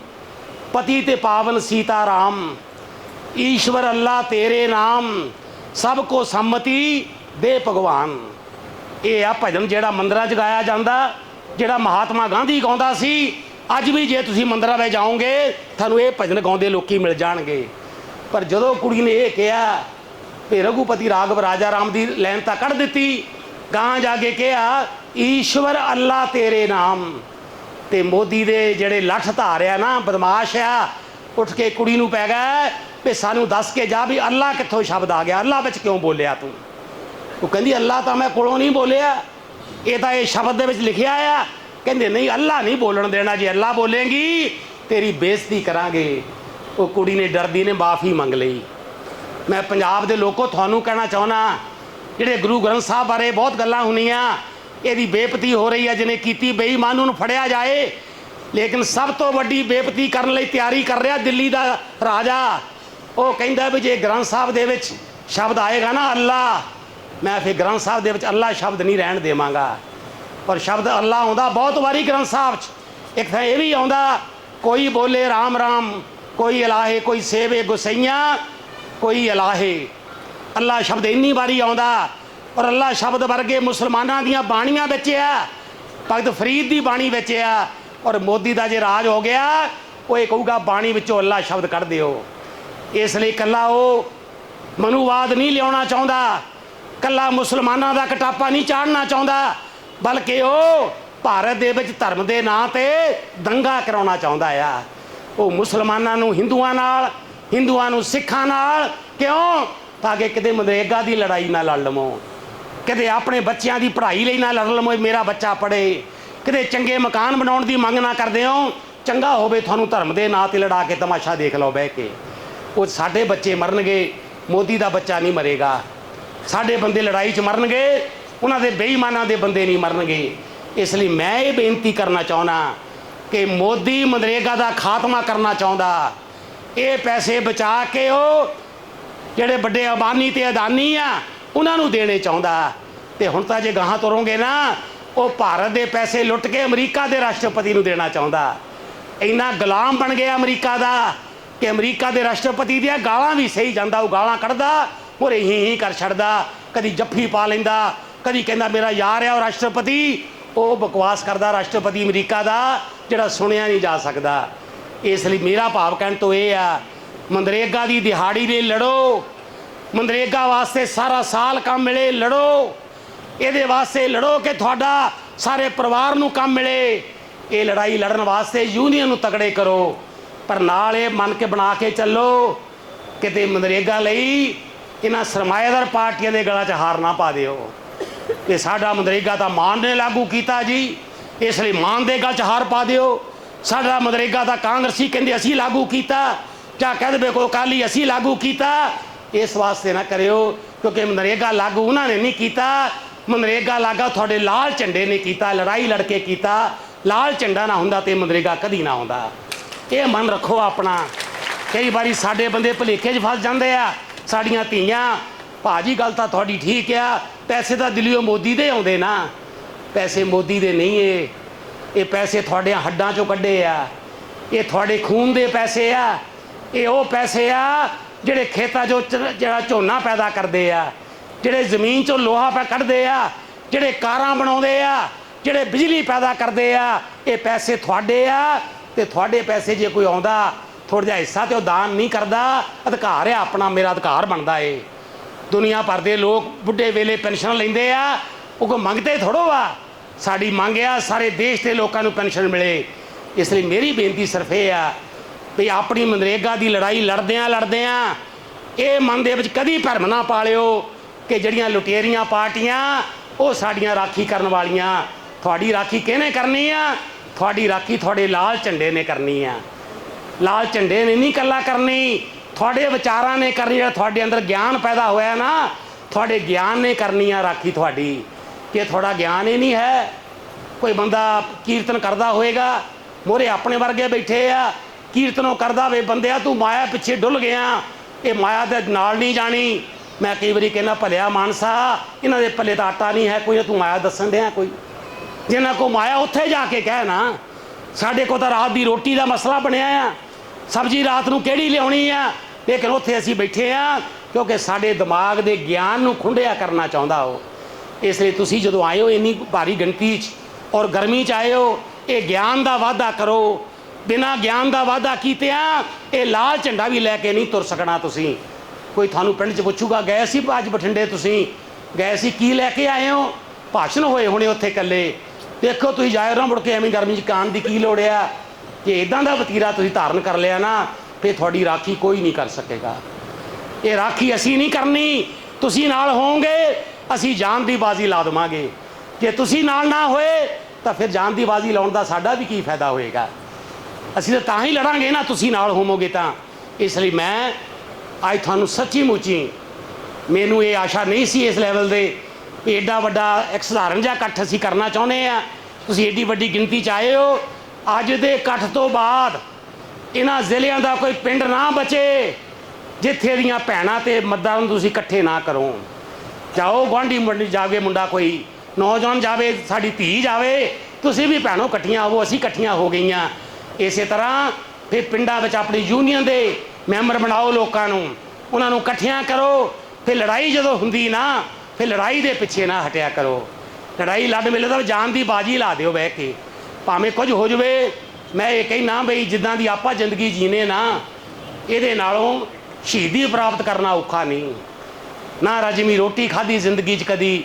[SPEAKER 1] ਪਤੀ ਤੇ ਪਾਵਨ ਸੀਤਾ ਰਾਮ। ਈਸ਼ਵਰ ਅੱਲਾ ਤੇਰੇ ਨਾਮ ਸਭ ਕੋ ਸੰਮਤੀ ਦੇ ਭਗਵਾਨ। ਇਹ ਆ ਭਜਨ ਜਿਹੜਾ ਮੰਦਰਾਂ 'ਚ ਗਾਇਆ ਜਾਂਦਾ, ਜਿਹੜਾ ਮਹਾਤਮਾ ਗਾਂਧੀ ਗਾਉਂਦਾ ਸੀ। ਅੱਜ ਵੀ ਜੇ ਤੁਸੀਂ ਮੰਦਰਾਂ ਵਿੱਚ ਜਾਓਗੇ, ਤੁਹਾਨੂੰ ਇਹ ਭਜਨ ਗਾਉਂਦੇ ਲੋਕੀ ਮਿਲ ਜਾਣਗੇ। ਪਰ ਜਦੋਂ ਕੁੜੀ ਨੇ ਇਹ ਕਿਹਾ ਵੀ ਰਘੂਪਤੀ ਰਾਘਵ ਰਾਜਾ ਰਾਮ ਦੀ ਲਾਈਨ ਤਾਂ ਕੱਢ ਦਿੱਤੀ, ਗਾਂ ਜਾ ਕੇ ਕਿਹਾ, ਈਸ਼ਵਰ ਅੱਲਾ ਤੇਰੇ ਨਾਮ। ਤੇ ਮੋਦੀ ਦੇ ਜਿਹੜੇ ਲੱਠ ਧਾਰਿਆ ਨਾ, ਬਦਮਾਸ਼ ਆ, ਉੱਠ ਕੇ ਕੁੜੀ ਨੂੰ ਪੈ ਗਿਆ ਵੀ ਸਾਨੂੰ ਦੱਸ ਕੇ ਜਾ ਵੀ ਅੱਲਾ ਕਿੱਥੋਂ ਸ਼ਬਦ ਆ ਗਿਆ? ਅੱਲਾ ਵਿੱਚ ਕਿਉਂ ਬੋਲਿਆ ਤੂੰ? ਉਹ ਕਹਿੰਦੀ ਅੱਲਾ ਤਾਂ ਮੈਂ ਕੋਲੋਂ ਨਹੀਂ ਬੋਲਿਆ। ਇਹ ਤਾਂ ਇਹ ਸ਼ਬਦ ਦੇ ਵਿੱਚ ਲਿਖਿਆ ਆ। ਕਹਿੰਦੇ, ਨਹੀਂ ਅੱਲਾ ਨਹੀਂ ਬੋਲਣ ਦੇਣਾ। ਜੇ ਅੱਲਾ ਬੋਲੇਗੀ, ਤੇਰੀ ਬੇਇੱਜ਼ਤੀ ਕਰਾਂਗੇ। ਉਹ ਕੁੜੀ ਨੇ ਡਰਦੀ ਨੇ, ਮਾਫੀ ਮੰਗ ਲਈ। ਮੈਂ ਪੰਜਾਬ ਦੇ ਲੋਕੋ ਤੁਹਾਨੂੰ ਕਹਿਣਾ ਚਾਹੁੰਦਾ ਜਿਹੜੇ ਗੁਰੂ ਗ੍ਰੰਥ ਸਾਹਿਬ ਬਾਰੇ ਬਹੁਤ ਗੱਲਾਂ ਹੁੰਦੀਆਂ, ਇਹਦੀ ਬੇਪਤੀ ਹੋ ਰਹੀ ਹੈ, ਜਿਹਨੇ ਕੀਤੀ, ਬੇਈਮਾਨ ਨੂੰ ਫੜਿਆ ਜਾਏ। ਲੇਕਿਨ ਸਭ ਤੋਂ ਵੱਡੀ ਬੇਪਤੀ ਕਰਨ ਲਈ ਤਿਆਰੀ ਕਰ ਰਿਹਾ ਦਿੱਲੀ ਦਾ ਰਾਜਾ। ਉਹ ਕਹਿੰਦਾ ਵੀ ਜੇ ਗ੍ਰੰਥ ਸਾਹਿਬ ਦੇ ਵਿੱਚ ਸ਼ਬਦ ਆਏਗਾ ਨਾ ਅੱਲਾ, ਮੈਂ ਫਿਰ ਗ੍ਰੰਥ ਸਾਹਿਬ ਦੇ ਵਿੱਚ ਅੱਲਾ ਸ਼ਬਦ ਨਹੀਂ ਰਹਿਣ ਦੇਵਾਂਗਾ। ਪਰ ਸ਼ਬਦ ਅੱਲਾ ਆਉਂਦਾ ਬਹੁਤ ਵਾਰੀ ਗ੍ਰੰਥ ਸਾਹਿਬ 'ਚ। ਇੱਕ ਤਾਂ ਇਹ ਵੀ ਆਉਂਦਾ, ਕੋਈ ਬੋਲੇ ਰਾਮ ਰਾਮ, ਕੋਈ ਇਲਾਹੇ, ਕੋਈ ਸੇਵੇ ਗੁਸਈਆਂ, ਕੋਈ ਇਲਾਹੇ। ਅੱਲਾ ਸ਼ਬਦ ਇੰਨੀ ਵਾਰੀ ਆਉਂਦਾ ਔਰ ਅੱਲਾ ਸ਼ਬਦ ਵਰਗੇ ਮੁਸਲਮਾਨਾਂ ਦੀਆਂ ਬਾਣੀਆਂ ਵਿੱਚ ਆ, ਭਗਤ ਫਰੀਦ ਦੀ ਬਾਣੀ ਵਿੱਚ ਆ, ਔਰ ਮੋਦੀ ਦਾ ਜੇ ਰਾਜ ਹੋ ਗਿਆ, ਉਹ ਇਹ ਕਹੂਗਾ ਬਾਣੀ ਵਿੱਚੋਂ ਅੱਲਾ ਸ਼ਬਦ ਕੱਢ ਦਿਓ। ਇਸ ਲਈ ਕੱਲਾ ਉਹ ਮਨੂਵਾਦ ਨਹੀਂ ਲਿਆਉਣਾ ਚਾਹੁੰਦਾ। ਕੱਲਾ ਮੁਸਲਮਾਨਾਂ ਦਾ ਕਟਾਪਾ ਨਹੀਂ ਚਾੜਨਾ ਚਾਹੁੰਦਾ, ਬਲਕਿ ਉਹ ਭਾਰਤ ਦੇ ਵਿੱਚ ਧਰਮ ਦੇ ਨਾਂ ਤੇ ਦੰਗਾ ਕਰਾਉਣਾ ਚਾਹੁੰਦਾ ਆ। ਉਹ ਮੁਸਲਮਾਨਾਂ ਨੂੰ ਹਿੰਦੂਆਂ ਨਾਲ, ਹਿੰਦੂਆਂ ਨੂੰ ਸਿੱਖਾਂ ਨਾਲ ਕਿਉਂ? ਤਾਂ ਕਿ ਕਿਤੇ ਮਨਰੇਗਾ ਦੀ ਲੜਾਈ ਨਾ ਲੜ ਲਵੋ। ਕਿਤੇ ਆਪਣੇ ਬੱਚਿਆਂ ਦੀ ਪੜ੍ਹਾਈ ਲਈ ਨਾ ਲੜ ਲਵੋ, ਮੇਰਾ ਬੱਚਾ ਪੜ੍ਹੇ। ਕਿਤੇ ਚੰਗੇ ਮਕਾਨ ਬਣਾਉਣ ਦੀ ਮੰਗ ਨਾ ਕਰਦੇ ਹੋ, ਚੰਗਾ ਹੋਵੇ ਤੁਹਾਨੂੰ ਧਰਮ ਦੇ ਨਾਂ ਤੇ ਲੜਾ ਕੇ ਤਮਾਸ਼ਾ ਦੇਖ ਲਓ ਬਹਿ ਕੇ। ਉਹ ਸਾਡੇ ਬੱਚੇ ਮਰਨਗੇ, ਮੋਦੀ ਦਾ ਬੱਚਾ ਨਹੀਂ ਮਰੇਗਾ। ਸਾਡੇ ਬੰਦੇ ਲੜਾਈ 'ਚ ਮਰਨਗੇ, ਉਹਨਾਂ ਦੇ ਬੇਈਮਾਨਾਂ ਦੇ ਬੰਦੇ ਨਹੀਂ ਮਰਨਗੇ। ਇਸ ਲਈ ਮੈਂ ਇਹ ਬੇਨਤੀ ਕਰਨਾ ਚਾਹੁੰਦਾ ਕਿ ਮੋਦੀ ਮਨਰੇਗਾ ਦਾ ਖਾਤਮਾ ਕਰਨਾ ਚਾਹੁੰਦਾ। ਇਹ ਪੈਸੇ ਬਚਾ ਕੇ ਉਹ ਜਿਹੜੇ ਵੱਡੇ ਅਬਾਨੀ ਤੇ ਅਦਾਨੀ ਆ, ਉਹਨਾਂ ਨੂੰ ਦੇਣੇ ਚਾਹੁੰਦਾ। ਤੇ ਹੁਣ ਤਾਂ ਜੇ ਗਾਹਾਂ ਤੁਰੋਂਗੇ ਨਾ, ਉਹ ਭਾਰਤ ਦੇ ਪੈਸੇ ਲੁੱਟ ਕੇ ਅਮਰੀਕਾ ਦੇ ਰਾਸ਼ਟਰਪਤੀ ਨੂੰ ਦੇਣਾ ਚਾਹੁੰਦਾ। ਇੰਨਾ ਗੁਲਾਮ ਬਣ ਗਿਆ ਅਮਰੀਕਾ ਦਾ। ਕਿ ਅਮਰੀਕਾ ਦੇ ਰਾਸ਼ਟਰਪਤੀ ਦੀਆਂ ਗਾਲਾਂ ਵੀ ਸਹੀ ਜਾਂਦਾ, ਉਹ ਗਾਲਾਂ ਕੱਢਦਾ ਔਰ ਹੀ ਹੀ ਕਰ ਛੱਡਦਾ, ਕਦੀ ਜੱਫੀ ਪਾ ਲੈਂਦਾ, ਕਦੀ ਕਹਿੰਦਾ ਮੇਰਾ ਯਾਰ ਆ ਉਹ ਰਾਸ਼ਟਰਪਤੀ, ਉਹ ਬਕਵਾਸ ਕਰਦਾ ਰਾਸ਼ਟਰਪਤੀ ਅਮਰੀਕਾ ਦਾ, ਜਿਹੜਾ ਸੁਣਿਆ ਨਹੀਂ ਜਾ ਸਕਦਾ। ਇਸ ਲਈ ਮੇਰਾ ਭਾਵ ਕਹਿਣ ਤੋਂ ਇਹ ਆ, ਮਨਰੇਗਾ ਦੀ ਦਿਹਾੜੀ ਲਈ ਲੜੋ, ਮਨਰੇਗਾ ਵਾਸਤੇ ਸਾਰਾ ਸਾਲ ਕੰਮ ਮਿਲੇ, ਲੜੋ। ਇਹਦੇ ਵਾਸਤੇ ਲੜੋ ਕਿ ਤੁਹਾਡਾ ਸਾਰੇ ਪਰਿਵਾਰ ਨੂੰ ਕੰਮ ਮਿਲੇ। ਇਹ ਲੜਾਈ ਲੜਨ ਵਾਸਤੇ ਯੂਨੀਅਨ ਨੂੰ ਤਕੜੇ ਕਰੋ। ਪਰ ਨਾਲ ਇਹ ਮੰਨ ਕੇ ਬਣਾ ਕੇ ਚੱਲੋ, ਕਿਤੇ ਮਨਰੇਗਾ ਲਈ ਇਹਨਾਂ ਸਰਮਾਏਦਾਰ ਪਾਰਟੀਆਂ ਦੇ ਗਲਾਂ 'ਚ ਹਾਰ ਨਾ ਪਾ ਦਿਓ। ਕਿ ਸਾਡਾ ਮਨਰੇਗਾ ਤਾਂ ਮਾਨ ਨੇ ਲਾਗੂ ਕੀਤਾ ਜੀ, ਇਸ ਲਈ ਮਾਨ ਦੇ ਗਲ 'ਚ ਹਾਰ ਪਾ ਦਿਓ। ਸਾਡਾ ਮਨਰੇਗਾ ਤਾਂ ਕਾਂਗਰਸੀ ਕਹਿੰਦੇ ਅਸੀਂ ਲਾਗੂ ਕੀਤਾ, ਜਾਂ ਕਹਿ ਦੇਵੇ ਕੋ ਕਾਲੀ ਅਸੀਂ ਲਾਗੂ ਕੀਤਾ। ਇਸ ਵਾਸਤੇ ਨਾ ਕਰਿਓ, ਕਿਉਂਕਿ ਮਨਰੇਗਾ ਲਾਗੂ ਉਹਨਾਂ ਨੇ ਨਹੀਂ ਕੀਤਾ। ਮਨਰੇਗਾ ਲਾਗਾ ਤੁਹਾਡੇ ਲਾਲ ਝੰਡੇ ਨੇ ਕੀਤਾ, ਲੜਾਈ ਲੜ ਕੇ ਕੀਤਾ। ਲਾਲ ਝੰਡਾ ਨਾ ਹੁੰਦਾ ਤੇ ਮਨਰੇਗਾ ਕਦੀ ਨਾ ਹੁੰਦਾ ਇਹ ਮਨ ਰੱਖੋ ਆਪਣਾ। ਕਈ ਵਾਰੀ ਸਾਡੇ ਬੰਦੇ ਭੁਲੇਖੇ 'ਚ ਫਸ ਜਾਂਦੇ ਆ, ਸਾਡੀਆਂ ਧੀਆਂ, ਭਾਜੀ, ਗੱਲ ਤਾਂ ਤੁਹਾਡੀ ਠੀਕ ਆ, ਪੈਸੇ ਤਾਂ ਦਿੱਲੀੋਂ ਮੋਦੀ ਦੇ ਆਉਂਦੇ ਨਾ। ਪੈਸੇ ਮੋਦੀ ਦੇ ਨਹੀਂ ਏ। ਇਹ ਪੈਸੇ ਤੁਹਾਡੇ ਹੱਡਾਂ 'ਚੋਂ ਕੱਢੇ ਆ। ਇਹ ਤੁਹਾਡੇ ਖੂਨ ਦੇ ਪੈਸੇ ਆ। ਇਹ ਉਹ ਪੈਸੇ ਆ ਜਿਹੜੇ ਖੇਤਾਂ 'ਚੋਂ ਚ- ਜਿਹੜਾ ਝੋਨਾ ਪੈਦਾ ਕਰਦੇ ਆ, ਜਿਹੜੇ ਜ਼ਮੀਨ 'ਚੋਂ ਲੋਹਾ ਪੈ, ਕੱਢਦੇ ਆ, ਜਿਹੜੇ ਕਾਰਾਂ ਬਣਾਉਂਦੇ ਆ, ਜਿਹੜੇ ਬਿਜਲੀ ਪੈਦਾ ਕਰਦੇ ਆ, ਇਹ ਪੈਸੇ ਤੁਹਾਡੇ ਆ। ਤੇ ਤੁਹਾਡੇ ਪੈਸੇ ਜੇ ਕੋਈ ਆਉਂਦਾ ਥੋੜਾ ਜਿਹਾ ਹਿੱਸਾ ਤੇ ਉਹ ਦਾਨ ਨਹੀਂ ਕਰਦਾ, ਅਧਿਕਾਰ ਆ ਆਪਣਾ, ਮੇਰਾ ਅਧਿਕਾਰ ਬਣਦਾ ਏ। ਦੁਨੀਆ ਭਰ ਦੇ ਲੋਕ ਬੁੱਢੇ ਵੇਲੇ ਪੈਨਸ਼ਨ ਲੈਂਦੇ ਆ, ਉਹ ਕੋ ਮੰਗਦੇ ਥੋੜੋ ਆ। ਸਾਡੀ ਮੰਗ ਆ, ਸਾਰੇ ਦੇਸ਼ ਦੇ ਲੋਕਾਂ ਨੂੰ ਪੈਨਸ਼ਨ ਮਿਲੇ। ਇਸ ਲਈ ਮੇਰੀ ਬੇਨਤੀ ਸਿਰਫ ਇਹ ਆ ਵੀ ਆਪਣੀ ਮਨਰੇਗਾ ਦੀ ਲੜਾਈ ਲੜਦਿਆਂ ਲੜਦਿਆਂ, ਇਹ ਮਨ ਦੇ ਵਿੱਚ ਕਦੀ ਭਰਮ ਨਾ ਪਾਲਿਓ ਕਿ ਜਿਹੜੀਆਂ ਲੁਟੇਰੀਆਂ ਪਾਰਟੀਆਂ, ਉਹ ਸਾਡੀਆਂ ਰਾਖੀ ਕਰਨ ਵਾਲੀਆਂ। ਤੁਹਾਡੀ ਰਾਖੀ ਕਿਹਨੇ ਕਰਨੀ ਆ? ਤੁਹਾਡੀ ਰਾਖੀ ਤੁਹਾਡੇ ਲਾਲ ਝੰਡੇ ਨੇ ਕਰਨੀ ਆ। ਲਾਲ ਝੰਡੇ ਨੇ ਨਹੀਂ ਕੱਲਾ ਕਰਨੀ, ਤੁਹਾਡੇ ਵਿਚਾਰਾਂ ਨੇ ਕਰਨੀ, ਜਿਹੜਾ ਤੁਹਾਡੇ ਅੰਦਰ ਗਿਆਨ ਪੈਦਾ ਹੋਇਆ ਨਾ, ਤੁਹਾਡੇ ਗਿਆਨ ਨੇ ਕਰਨੀ ਆ ਰਾਖੀ ਤੁਹਾਡੀ। ਕਿ ਤੁਹਾਡਾ ਗਿਆਨ ਹੀ ਨਹੀਂ ਹੈ, ਕੋਈ ਬੰਦਾ ਕੀਰਤਨ ਕਰਦਾ ਹੋਏਗਾ, ਮੋਰੇ ਆਪਣੇ ਵਰਗੇ ਬੈਠੇ ਆ, ਕੀਰਤਨੋਂ ਕਰਦਾ ਵੇ ਬੰਦਿਆ ਤੂੰ ਮਾਇਆ ਪਿੱਛੇ ਡੁੱਲ ਗਿਆ, ਇਹ ਮਾਇਆ ਦੇ ਨਾਲ ਨਹੀਂ ਜਾਣੀ। ਮੈਂ ਕਈ ਵਾਰੀ ਕਹਿੰਦਾ, ਭਲਿਆ ਮਾਨਸਾ, ਇਹਨਾਂ ਦੇ ਪੱਲੇ ਦਾ ਆਟਾ ਨਹੀਂ ਹੈ, ਕੋਈ ਨਾ ਤੂੰ ਮਾਇਆ ਦੱਸਣ ਦਿਆਂ ਕੋਈ। ਜਿਨ੍ਹਾਂ ਕੋ ਮਾਇਆ, ਉੱਥੇ ਜਾ ਕੇ ਕਹਿ ਨਾ, ਸਾਡੇ ਕੋ ਤਾਂ ਰਾਤ ਦੀ ਰੋਟੀ ਦਾ ਮਸਲਾ ਬਣਿਆ ਆ। ਸਬਜ਼ੀ ਰਾਤ ਨੂੰ ਕਿਹੜੀ ਲਿਆਉਣੀ ਆ? ਲੇਕਿਨ ਉੱਥੇ ਅਸੀਂ ਬੈਠੇ ਆ, ਕਿਉਂਕਿ ਸਾਡੇ ਦਿਮਾਗ ਦੇ ਗਿਆਨ ਨੂੰ ਖੁੰਡਿਆ ਕਰਨਾ ਚਾਹੁੰਦਾ ਉਹ। ਇਸ ਲਈ ਤੁਸੀਂ ਜਦੋਂ ਆਏ ਹੋ ਇੰਨੀ ਭਾਰੀ ਗਿਣਤੀ 'ਚ ਔਰ ਗਰਮੀ 'ਚ ਆਏ ਹੋ, ਇਹ ਗਿਆਨ ਦਾ ਵਾਅਦਾ ਕਰੋ। ਬਿਨਾ ਗਿਆਨ ਦਾ ਵਾਅਦਾ ਕੀਤਿਆਂ, ਇਹ ਲਾਲ ਝੰਡਾ ਵੀ ਲੈ ਕੇ ਨਹੀਂ ਤੁਰ ਸਕਣਾ ਤੁਸੀਂ। ਕੋਈ ਤੁਹਾਨੂੰ ਪਿੰਡ 'ਚ ਪੁੱਛੂਗਾ, ਗਏ ਸੀ ਅੱਜ ਬਠਿੰਡੇ ਤੁਸੀਂ? ਗਏ ਸੀ ਕੀ ਲੈ ਕੇ ਆਏ ਹੋ? ਭਾਸ਼ਣ ਹੋਏ ਹੋਣੇ ਉੱਥੇ ਇਕੱਲੇ। ਦੇਖੋ, ਤੁਸੀਂ ਜਾਇਓ ਨਾ, ਮੁੜ ਕੇ ਐਵੇਂ ਗਰਮੀ 'ਚ ਕਾਨ ਦੀ ਕੀ ਲੋੜ ਆ? ਕਿ ਇਦਾਂ ਦਾ ਵਤੀਰਾ ਤੁਸੀਂ ਧਾਰਨ ਕਰ ਲਿਆ ਨਾ, ਫਿਰ ਤੁਹਾਡੀ ਰਾਖੀ ਕੋਈ ਨਹੀਂ ਕਰ ਸਕੇਗਾ। ਇਹ ਰਾਖੀ ਅਸੀਂ ਨਹੀਂ ਕਰਨੀ। ਤੁਸੀਂ ਨਾਲ ਹੋਵੋਗੇ, ਅਸੀਂ ਜਾਨ ਦੀ ਬਾਜ਼ੀ ਲਾ ਦੇਵਾਂਗੇ। ਜੇ ਤੁਸੀਂ ਨਾਲ ਨਾ ਹੋਏ, ਤਾਂ ਫਿਰ ਜਾਨ ਦੀ ਬਾਜ਼ੀ ਲਾਉਣ ਦਾ ਸਾਡਾ ਵੀ ਕੀ ਫਾਇਦਾ ਹੋਏਗਾ? ਅਸੀਂ ਤਾਂ ਤਾਂ ਹੀ ਲੜਾਂਗੇ ਨਾ, ਤੁਸੀਂ ਨਾਲ ਹੋਵੋਗੇ ਤਾਂ। ਇਸ ਲਈ ਮੈਂ ਅੱਜ ਤੁਹਾਨੂੰ ਸੱਚੀ ਮੁੱਚੀ ਮੈਨੂੰ ਇਹ ਆਸ਼ਾ ਨਹੀਂ ਸੀ ਇਸ ਲੈਵਲ ਦੇ ਵੀ ਏਡਾ ਵੱਡਾ ਇੱਕ ਸਧਾਰਨ ਜਿਹਾ ਇਕੱਠ ਅਸੀਂ ਕਰਨਾ ਚਾਹੁੰਦੇ ਆ ਤੁਸੀਂ ਐਡੀ ਵੱਡੀ ਗਿਣਤੀ ਚ ਆਏ ਹੋ। ਅੱਜ ਦੇ ਇਕੱਠ ਤੋਂ ਬਾਅਦ ਇਹਨਾਂ ਜ਼ਿਲ੍ਹਿਆਂ ਦਾ ਕੋਈ ਪਿੰਡ ਨਾ ਬਚੇ, ਜਿੱਥੇ ਦੀਆਂ ਭੈਣਾਂ ਤੇ ਮੱਦਾਂ ਨੂੰ ਤੁਸੀਂ ਇਕੱਠੇ ਨਾ ਕਰੋ। ਜਾਓ, ਗੁਆਂਢੀ ਮੁੰਡੀ ਜਾਵੇ ਮੁੰਡਾ ਕੋਈ ਨੌਜਵਾਨ ਜਾਵੇ, ਸਾਡੀ ਧੀ ਜਾਵੇ, ਤੁਸੀਂ ਵੀ ਭੈਣੋ ਇਕੱਠੀਆਂ ਹੋਵੋ ਅਸੀਂ ਇਕੱਠੀਆਂ ਹੋ ਗਈਆਂ। ਇਸੇ ਤਰ੍ਹਾਂ ਫਿਰ ਪਿੰਡਾਂ ਵਿੱਚ ਆਪਣੀ ਯੂਨੀਅਨ ਦੇ ਮੈਂਬਰ ਬਣਾਓ ਲੋਕਾਂ ਨੂੰ। ਉਹਨਾਂ ਨੂੰ ਇਕੱਠਿਆਂ ਕਰੋ। ਫਿਰ ਲੜਾਈ ਜਦੋਂ ਹੁੰਦੀ ਨਾ ਫਿਰ ਲੜਾਈ ਦੇ ਪਿੱਛੇ ਨਾ ਹਟਿਆ ਕਰੋ। ਲੜਾਈ ਲੜ ਮਿਲੇ ਤਾਂ ਜਾਨ ਦੀ ਬਾਜੀ ਲਾ ਦਿਓ ਬਹਿ ਕੇ। ਭਾਵੇਂ ਕੁਝ ਹੋ ਜਵੇ, ਮੈਂ ਇਹ ਕਹਿਣਾ ਬਈ ਜਿੱਦਾਂ ਦੀ ਆਪਾਂ ਜ਼ਿੰਦਗੀ ਜੀਨੇ ਨਾ, ਇਹਦੇ ਨਾਲੋਂ ਸ਼ਹੀਦੀ ਪ੍ਰਾਪਤ ਕਰਨਾ ਔਖਾ ਨਹੀਂ। ਨਾ ਰਜਮੀ ਰੋਟੀ ਖਾਧੀ ਜ਼ਿੰਦਗੀ 'ਚ ਕਦੀ,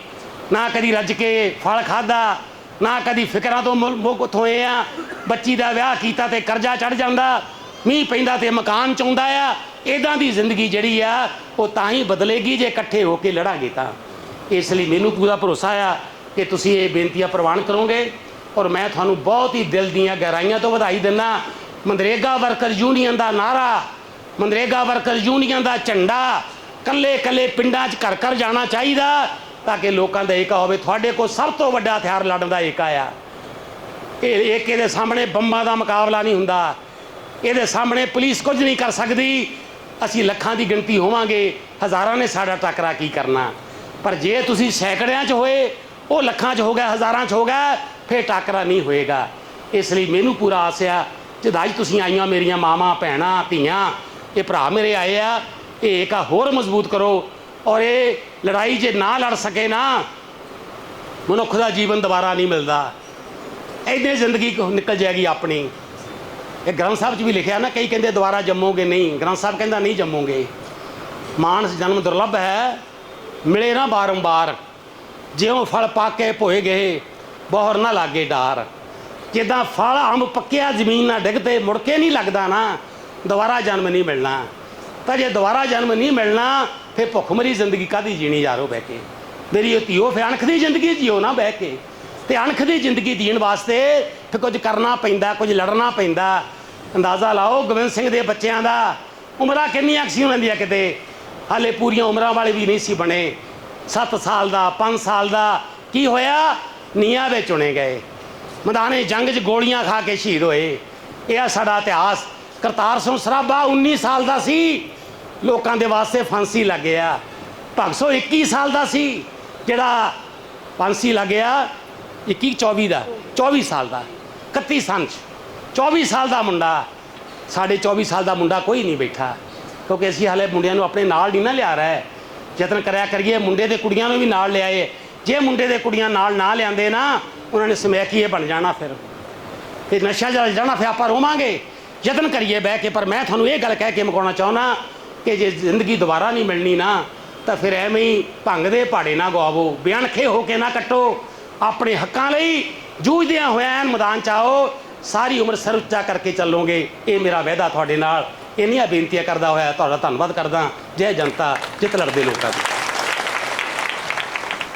[SPEAKER 1] ਨਾ ਕਦੀ ਰੱਜ ਕੇ ਫਲ ਖਾਦਾ ਨਾ ਕਦੀ ਫਿਕਰਾਂ ਤੋਂ ਮੁ- ਮੁਕਤ ਹੋਏ ਆ। ਬੱਚੀ ਦਾ ਵਿਆਹ ਕੀਤਾ ਤੇ ਕਰਜ਼ਾ ਚੜ ਜਾਂਦਾ, ਮੀਂਹ ਪੈਂਦਾ ਤੇ ਮਕਾਨ ਚਾਹੁੰਦਾ ਆ। ਇਦਾਂ ਦੀ ਜ਼ਿੰਦਗੀ ਜਿਹੜੀ ਆ, ਉਹ ਤਾਂ ਹੀ ਬਦਲੇਗੀ ਜੇ ਇਕੱਠੇ ਹੋ ਕੇ ਲੜਾਂਗੇ ਤਾਂ। ਇਸ ਲਈ ਮੈਨੂੰ ਪੂਰਾ ਭਰੋਸਾ ਆ ਕਿ ਤੁਸੀਂ ਇਹ ਬੇਨਤੀਆਂ ਪ੍ਰਵਾਨ ਕਰੋਗੇ ਔਰ ਮੈਂ ਤੁਹਾਨੂੰ ਬਹੁਤ ਹੀ ਦਿਲ ਦੀਆਂ ਗਹਿਰਾਈਆਂ ਤੋਂ ਵਧਾਈ ਦਿੰਦਾ ਮਨਰੇਗਾ ਵਰਕਰ ਯੂਨੀਅਨ ਦਾ ਨਾਰਾ, ਮਨਰੇਗਾ ਵਰਕਰ ਯੂਨੀਅਨ ਦਾ ਝੰਡਾ ਕੱਲੇ ਕੱਲੇ ਪਿੰਡਾਂ 'ਚ ਘਰ ਘਰ ਜਾਣਾ ਚਾਹੀਦਾ ਤਾਂ ਕਿ ਲੋਕਾਂ ਦਾ ਏਕਾ ਹੋਵੇ। ਤੁਹਾਡੇ ਕੋਲ ਸਭ ਤੋਂ ਵੱਡਾ ਹਥਿਆਰ ਲੜਨ ਦਾ ਏਕਾ ਆ। ਇਹ ਏਕੇ ਦੇ ਸਾਹਮਣੇ ਬੰਬਾਂ ਦਾ ਮੁਕਾਬਲਾ ਨਹੀਂ ਹੁੰਦਾ। ਇਹਦੇ ਸਾਹਮਣੇ ਪੁਲਿਸ ਕੁਝ ਨਹੀਂ ਕਰ ਸਕਦੀ। ਅਸੀਂ ਲੱਖਾਂ ਦੀ ਗਿਣਤੀ ਹੋਵਾਂਗੇ। ਹਜ਼ਾਰਾਂ ਨੇ ਸਾਡਾ ਟੱਕਰਾ ਕੀ ਕਰਨਾ। ਪਰ ਜੇ ਤੁਸੀਂ ਸੈਂਕੜਿਆਂ 'ਚ ਹੋਏ, ਉਹ ਲੱਖਾਂ 'ਚ ਹੋ ਗਿਆ, ਹਜ਼ਾਰਾਂ 'ਚ ਹੋ ਗਿਆ, ਫਿਰ ਟਾਕਰਾ ਨਹੀਂ ਹੋਏਗਾ। ਇਸ ਲਈ ਮੈਨੂੰ ਪੂਰਾ ਆਸ ਆ ਜਦ ਅੱਜ ਤੁਸੀਂ ਆਈਆਂ ਮੇਰੀਆਂ ਮਾਵਾਂ, ਭੈਣਾਂ, ਧੀਆਂ, ਇਹ ਭਰਾ ਮੇਰੇ ਆਏ ਆ, ਇਹ ਏਕਾ ਹੋਰ ਮਜ਼ਬੂਤ ਕਰੋ ਔਰ ਇਹ ਲੜਾਈ ਜੇ ਨਾ ਲੜ ਸਕੇ ਨਾ, ਮਨੁੱਖ ਦਾ ਜੀਵਨ ਦੁਬਾਰਾ ਨਹੀਂ ਮਿਲਦਾ। ਐਨੇ ਜ਼ਿੰਦਗੀ ਨਿਕਲ ਜਾਏਗੀ ਆਪਣੀ। ਇਹ ਗ੍ਰੰਥ ਸਾਹਿਬ 'ਚ ਵੀ ਲਿਖਿਆ ਨਾ, ਕਈ ਕਹਿੰਦੇ ਦੁਬਾਰਾ ਜੰਮੋਗੇ ਨਹੀਂ। ਗ੍ਰੰਥ ਸਾਹਿਬ ਕਹਿੰਦਾ ਨਹੀਂ ਜੰਮੋਗੇ। ਮਾਨਸ ਜਨਮ ਦੁਰਲੱਭ ਹੈ ਮਿਲੇ ਨਾ ਬਾਰੰਬਾਰ। ਜਿਉਂ ਫਲ ਪਾਕੇ ਭੋਏ ਗਏ, ਬਹੁਰ ਨਾ ਲਾਗੇ ਡਾਰ। ਜਿੱਦਾਂ ਫਲ ਅੰਬ ਪੱਕਿਆ ਜ਼ਮੀਨ ਨਾਲ ਡਿੱਗਦੇ ਮੁੜ ਕੇ ਨਹੀਂ ਲੱਗਦਾ ਨਾ, ਦੁਬਾਰਾ ਜਨਮ ਨਹੀਂ ਮਿਲਣਾ। ਤਾਂ ਜੇ ਦੁਬਾਰਾ ਜਨਮ ਨਹੀਂ ਮਿਲਣਾ, ਫਿਰ ਭੁੱਖਮਰੀ ਜ਼ਿੰਦਗੀ ਕਾਦੀ ਜੀਣੀ ਯਾਰੋ ਬਹਿ ਕੇ। ਮੇਰੀ ਉਹ ਧੀਓ ਫਿਰ ਅਣਖ ਦੀ ਜ਼ਿੰਦਗੀ ਜੀਓ ਨਾ ਬਹਿ ਕੇ। ਤੇ ਅਣਖ ਦੀ ਜ਼ਿੰਦਗੀ ਜੀਣ ਵਾਸਤੇ ਫਿਰ ਕੁਝ ਕਰਨਾ ਪੈਂਦਾ, ਕੁਝ ਲੜਨਾ ਪੈਂਦਾ। ਅੰਦਾਜ਼ਾ ਲਾਓ ਗੋਬਿੰਦ ਸਿੰਘ ਦੇ ਬੱਚਿਆਂ ਦਾ, ਉਮਰਾਂ ਕਿੰਨੀਆਂ ਸੀ ਉਹਨਾਂ ਦੀਆਂ ਕਿਤੇ? ਹਾਲੇ ਪੂਰੀਆਂ ਉਮਰਾਂ ਵਾਲੇ ਵੀ ਨਹੀਂ ਸੀ ਬਣੇ। 7 ਸਾਲ ਦਾ 5 ਸਾਲ ਦਾ, ਕੀ ਹੋਇਆ? ਨੀਆਂ ਦੇ ਚੁਣੇ ਗਏ। ਮੈਦਾਨੇ ਜੰਗ 'ਚ ਗੋਲੀਆਂ ਖਾ ਕੇ ਸ਼ਹੀਦ ਹੋਏ। ਇਹ ਆ ਸਾਡਾ ਇਤਿਹਾਸ। ਕਰਤਾਰ ਸਿੰਘ ਸਰਾਭਾ 19 ਸਾਲ ਦਾ ਸੀ। ਲੋਕਾਂ ਦੇ ਵਾਸਤੇ ਫਾਂਸੀ ਲੱਗ ਗਿਆ। ਭਗਤ ਸਿੰਘ 21 ਸਾਲ ਦਾ ਸੀ, ਜਿਹੜਾ ਫਾਂਸੀ ਲੱਗ ਗਿਆ। 21 24 ਦਾ? 24 ਸਾਲ ਦਾ। 31 ਸੰਨ 'ਚ। 24 ਸਾਲ ਦਾ ਮੁੰਡਾ। ਸਾਡੇ 24 ਸਾਲ ਦਾ ਮੁੰਡਾ ਕੋਈ ਨਹੀਂ ਬੈਠਾ। ਕਿਉਂਕਿ ਅਸੀਂ ਹਾਲੇ ਮੁੰਡਿਆਂ ਨੂੰ ਆਪਣੇ ਨਾਲ ਨਹੀਂ ਨਾ ਲਿਆ ਰਹੇ। ਯਤਨ ਕਰਿਆ ਕਰੀਏ, ਮੁੰਡੇ ਦੇ ਕੁੜੀਆਂ ਨੂੰ ਵੀ ਨਾਲ ਲਿਆਏ ਜੇ ਮੁੰਡੇ ਦੇ ਕੁੜੀਆਂ ਨਾਲ ਨਾ ਲਿਆਂਦੇ ਨਾ, ਉਹਨਾਂ ਨੇ ਸਮੈਕੀਏ ਬਣ ਜਾਣਾ ਫਿਰ। ਫਿਰ ਨਸ਼ਾ ਜਲ ਜਾਣਾ ਫਿਰ ਆਪਾਂ ਰੋਵਾਂਗੇ। ਯਤਨ ਕਰੀਏ ਬਹਿ ਕੇ, ਪਰ ਮੈਂ ਤੁਹਾਨੂੰ ਇਹ ਗੱਲ ਕਹਿ ਕੇ ਮੁਕਾਉਣਾ ਚਾਹੁੰਦਾ ਕਿ ਜੇ ਜ਼ਿੰਦਗੀ ਦੁਬਾਰਾ ਨਹੀਂ ਮਿਲਣੀ ਨਾ, ਤਾਂ ਫਿਰ ਐਵੇਂ ਹੀ ਭੰਗ ਦੇ ਪਹਾੜੇ ਨਾ ਗਵਾਵੋ। ਬਿਆਨਖੇ ਹੋ ਕੇ ਨਾ ਕੱਟੋ। ਆਪਣੇ ਹੱਕਾਂ ਲਈ ਜੂਝਦਿਆਂ ਹੋਇਆਂ ਐਨ ਮੈਦਾਨ ਚ ਆਓ। ਸਾਰੀ ਉਮਰ ਸਿਰ ਉੱਚਾ ਕਰਕੇ ਚੱਲੋਗੇ। ਇਹ ਮੇਰਾ ਵਾਅਦਾ ਤੁਹਾਡੇ ਨਾਲ। ਇੰਨੀਆਂ ਬੇਨਤੀਆਂ ਕਰਦਾ ਹੋਇਆ ਤੁਹਾਡਾ ਧੰਨਵਾਦ ਕਰਦਾ ਜੈ ਜਨਤਾ ਜਿੱਤ ਲੜਦੇ ਲੋਕਾਂ ਦੀ।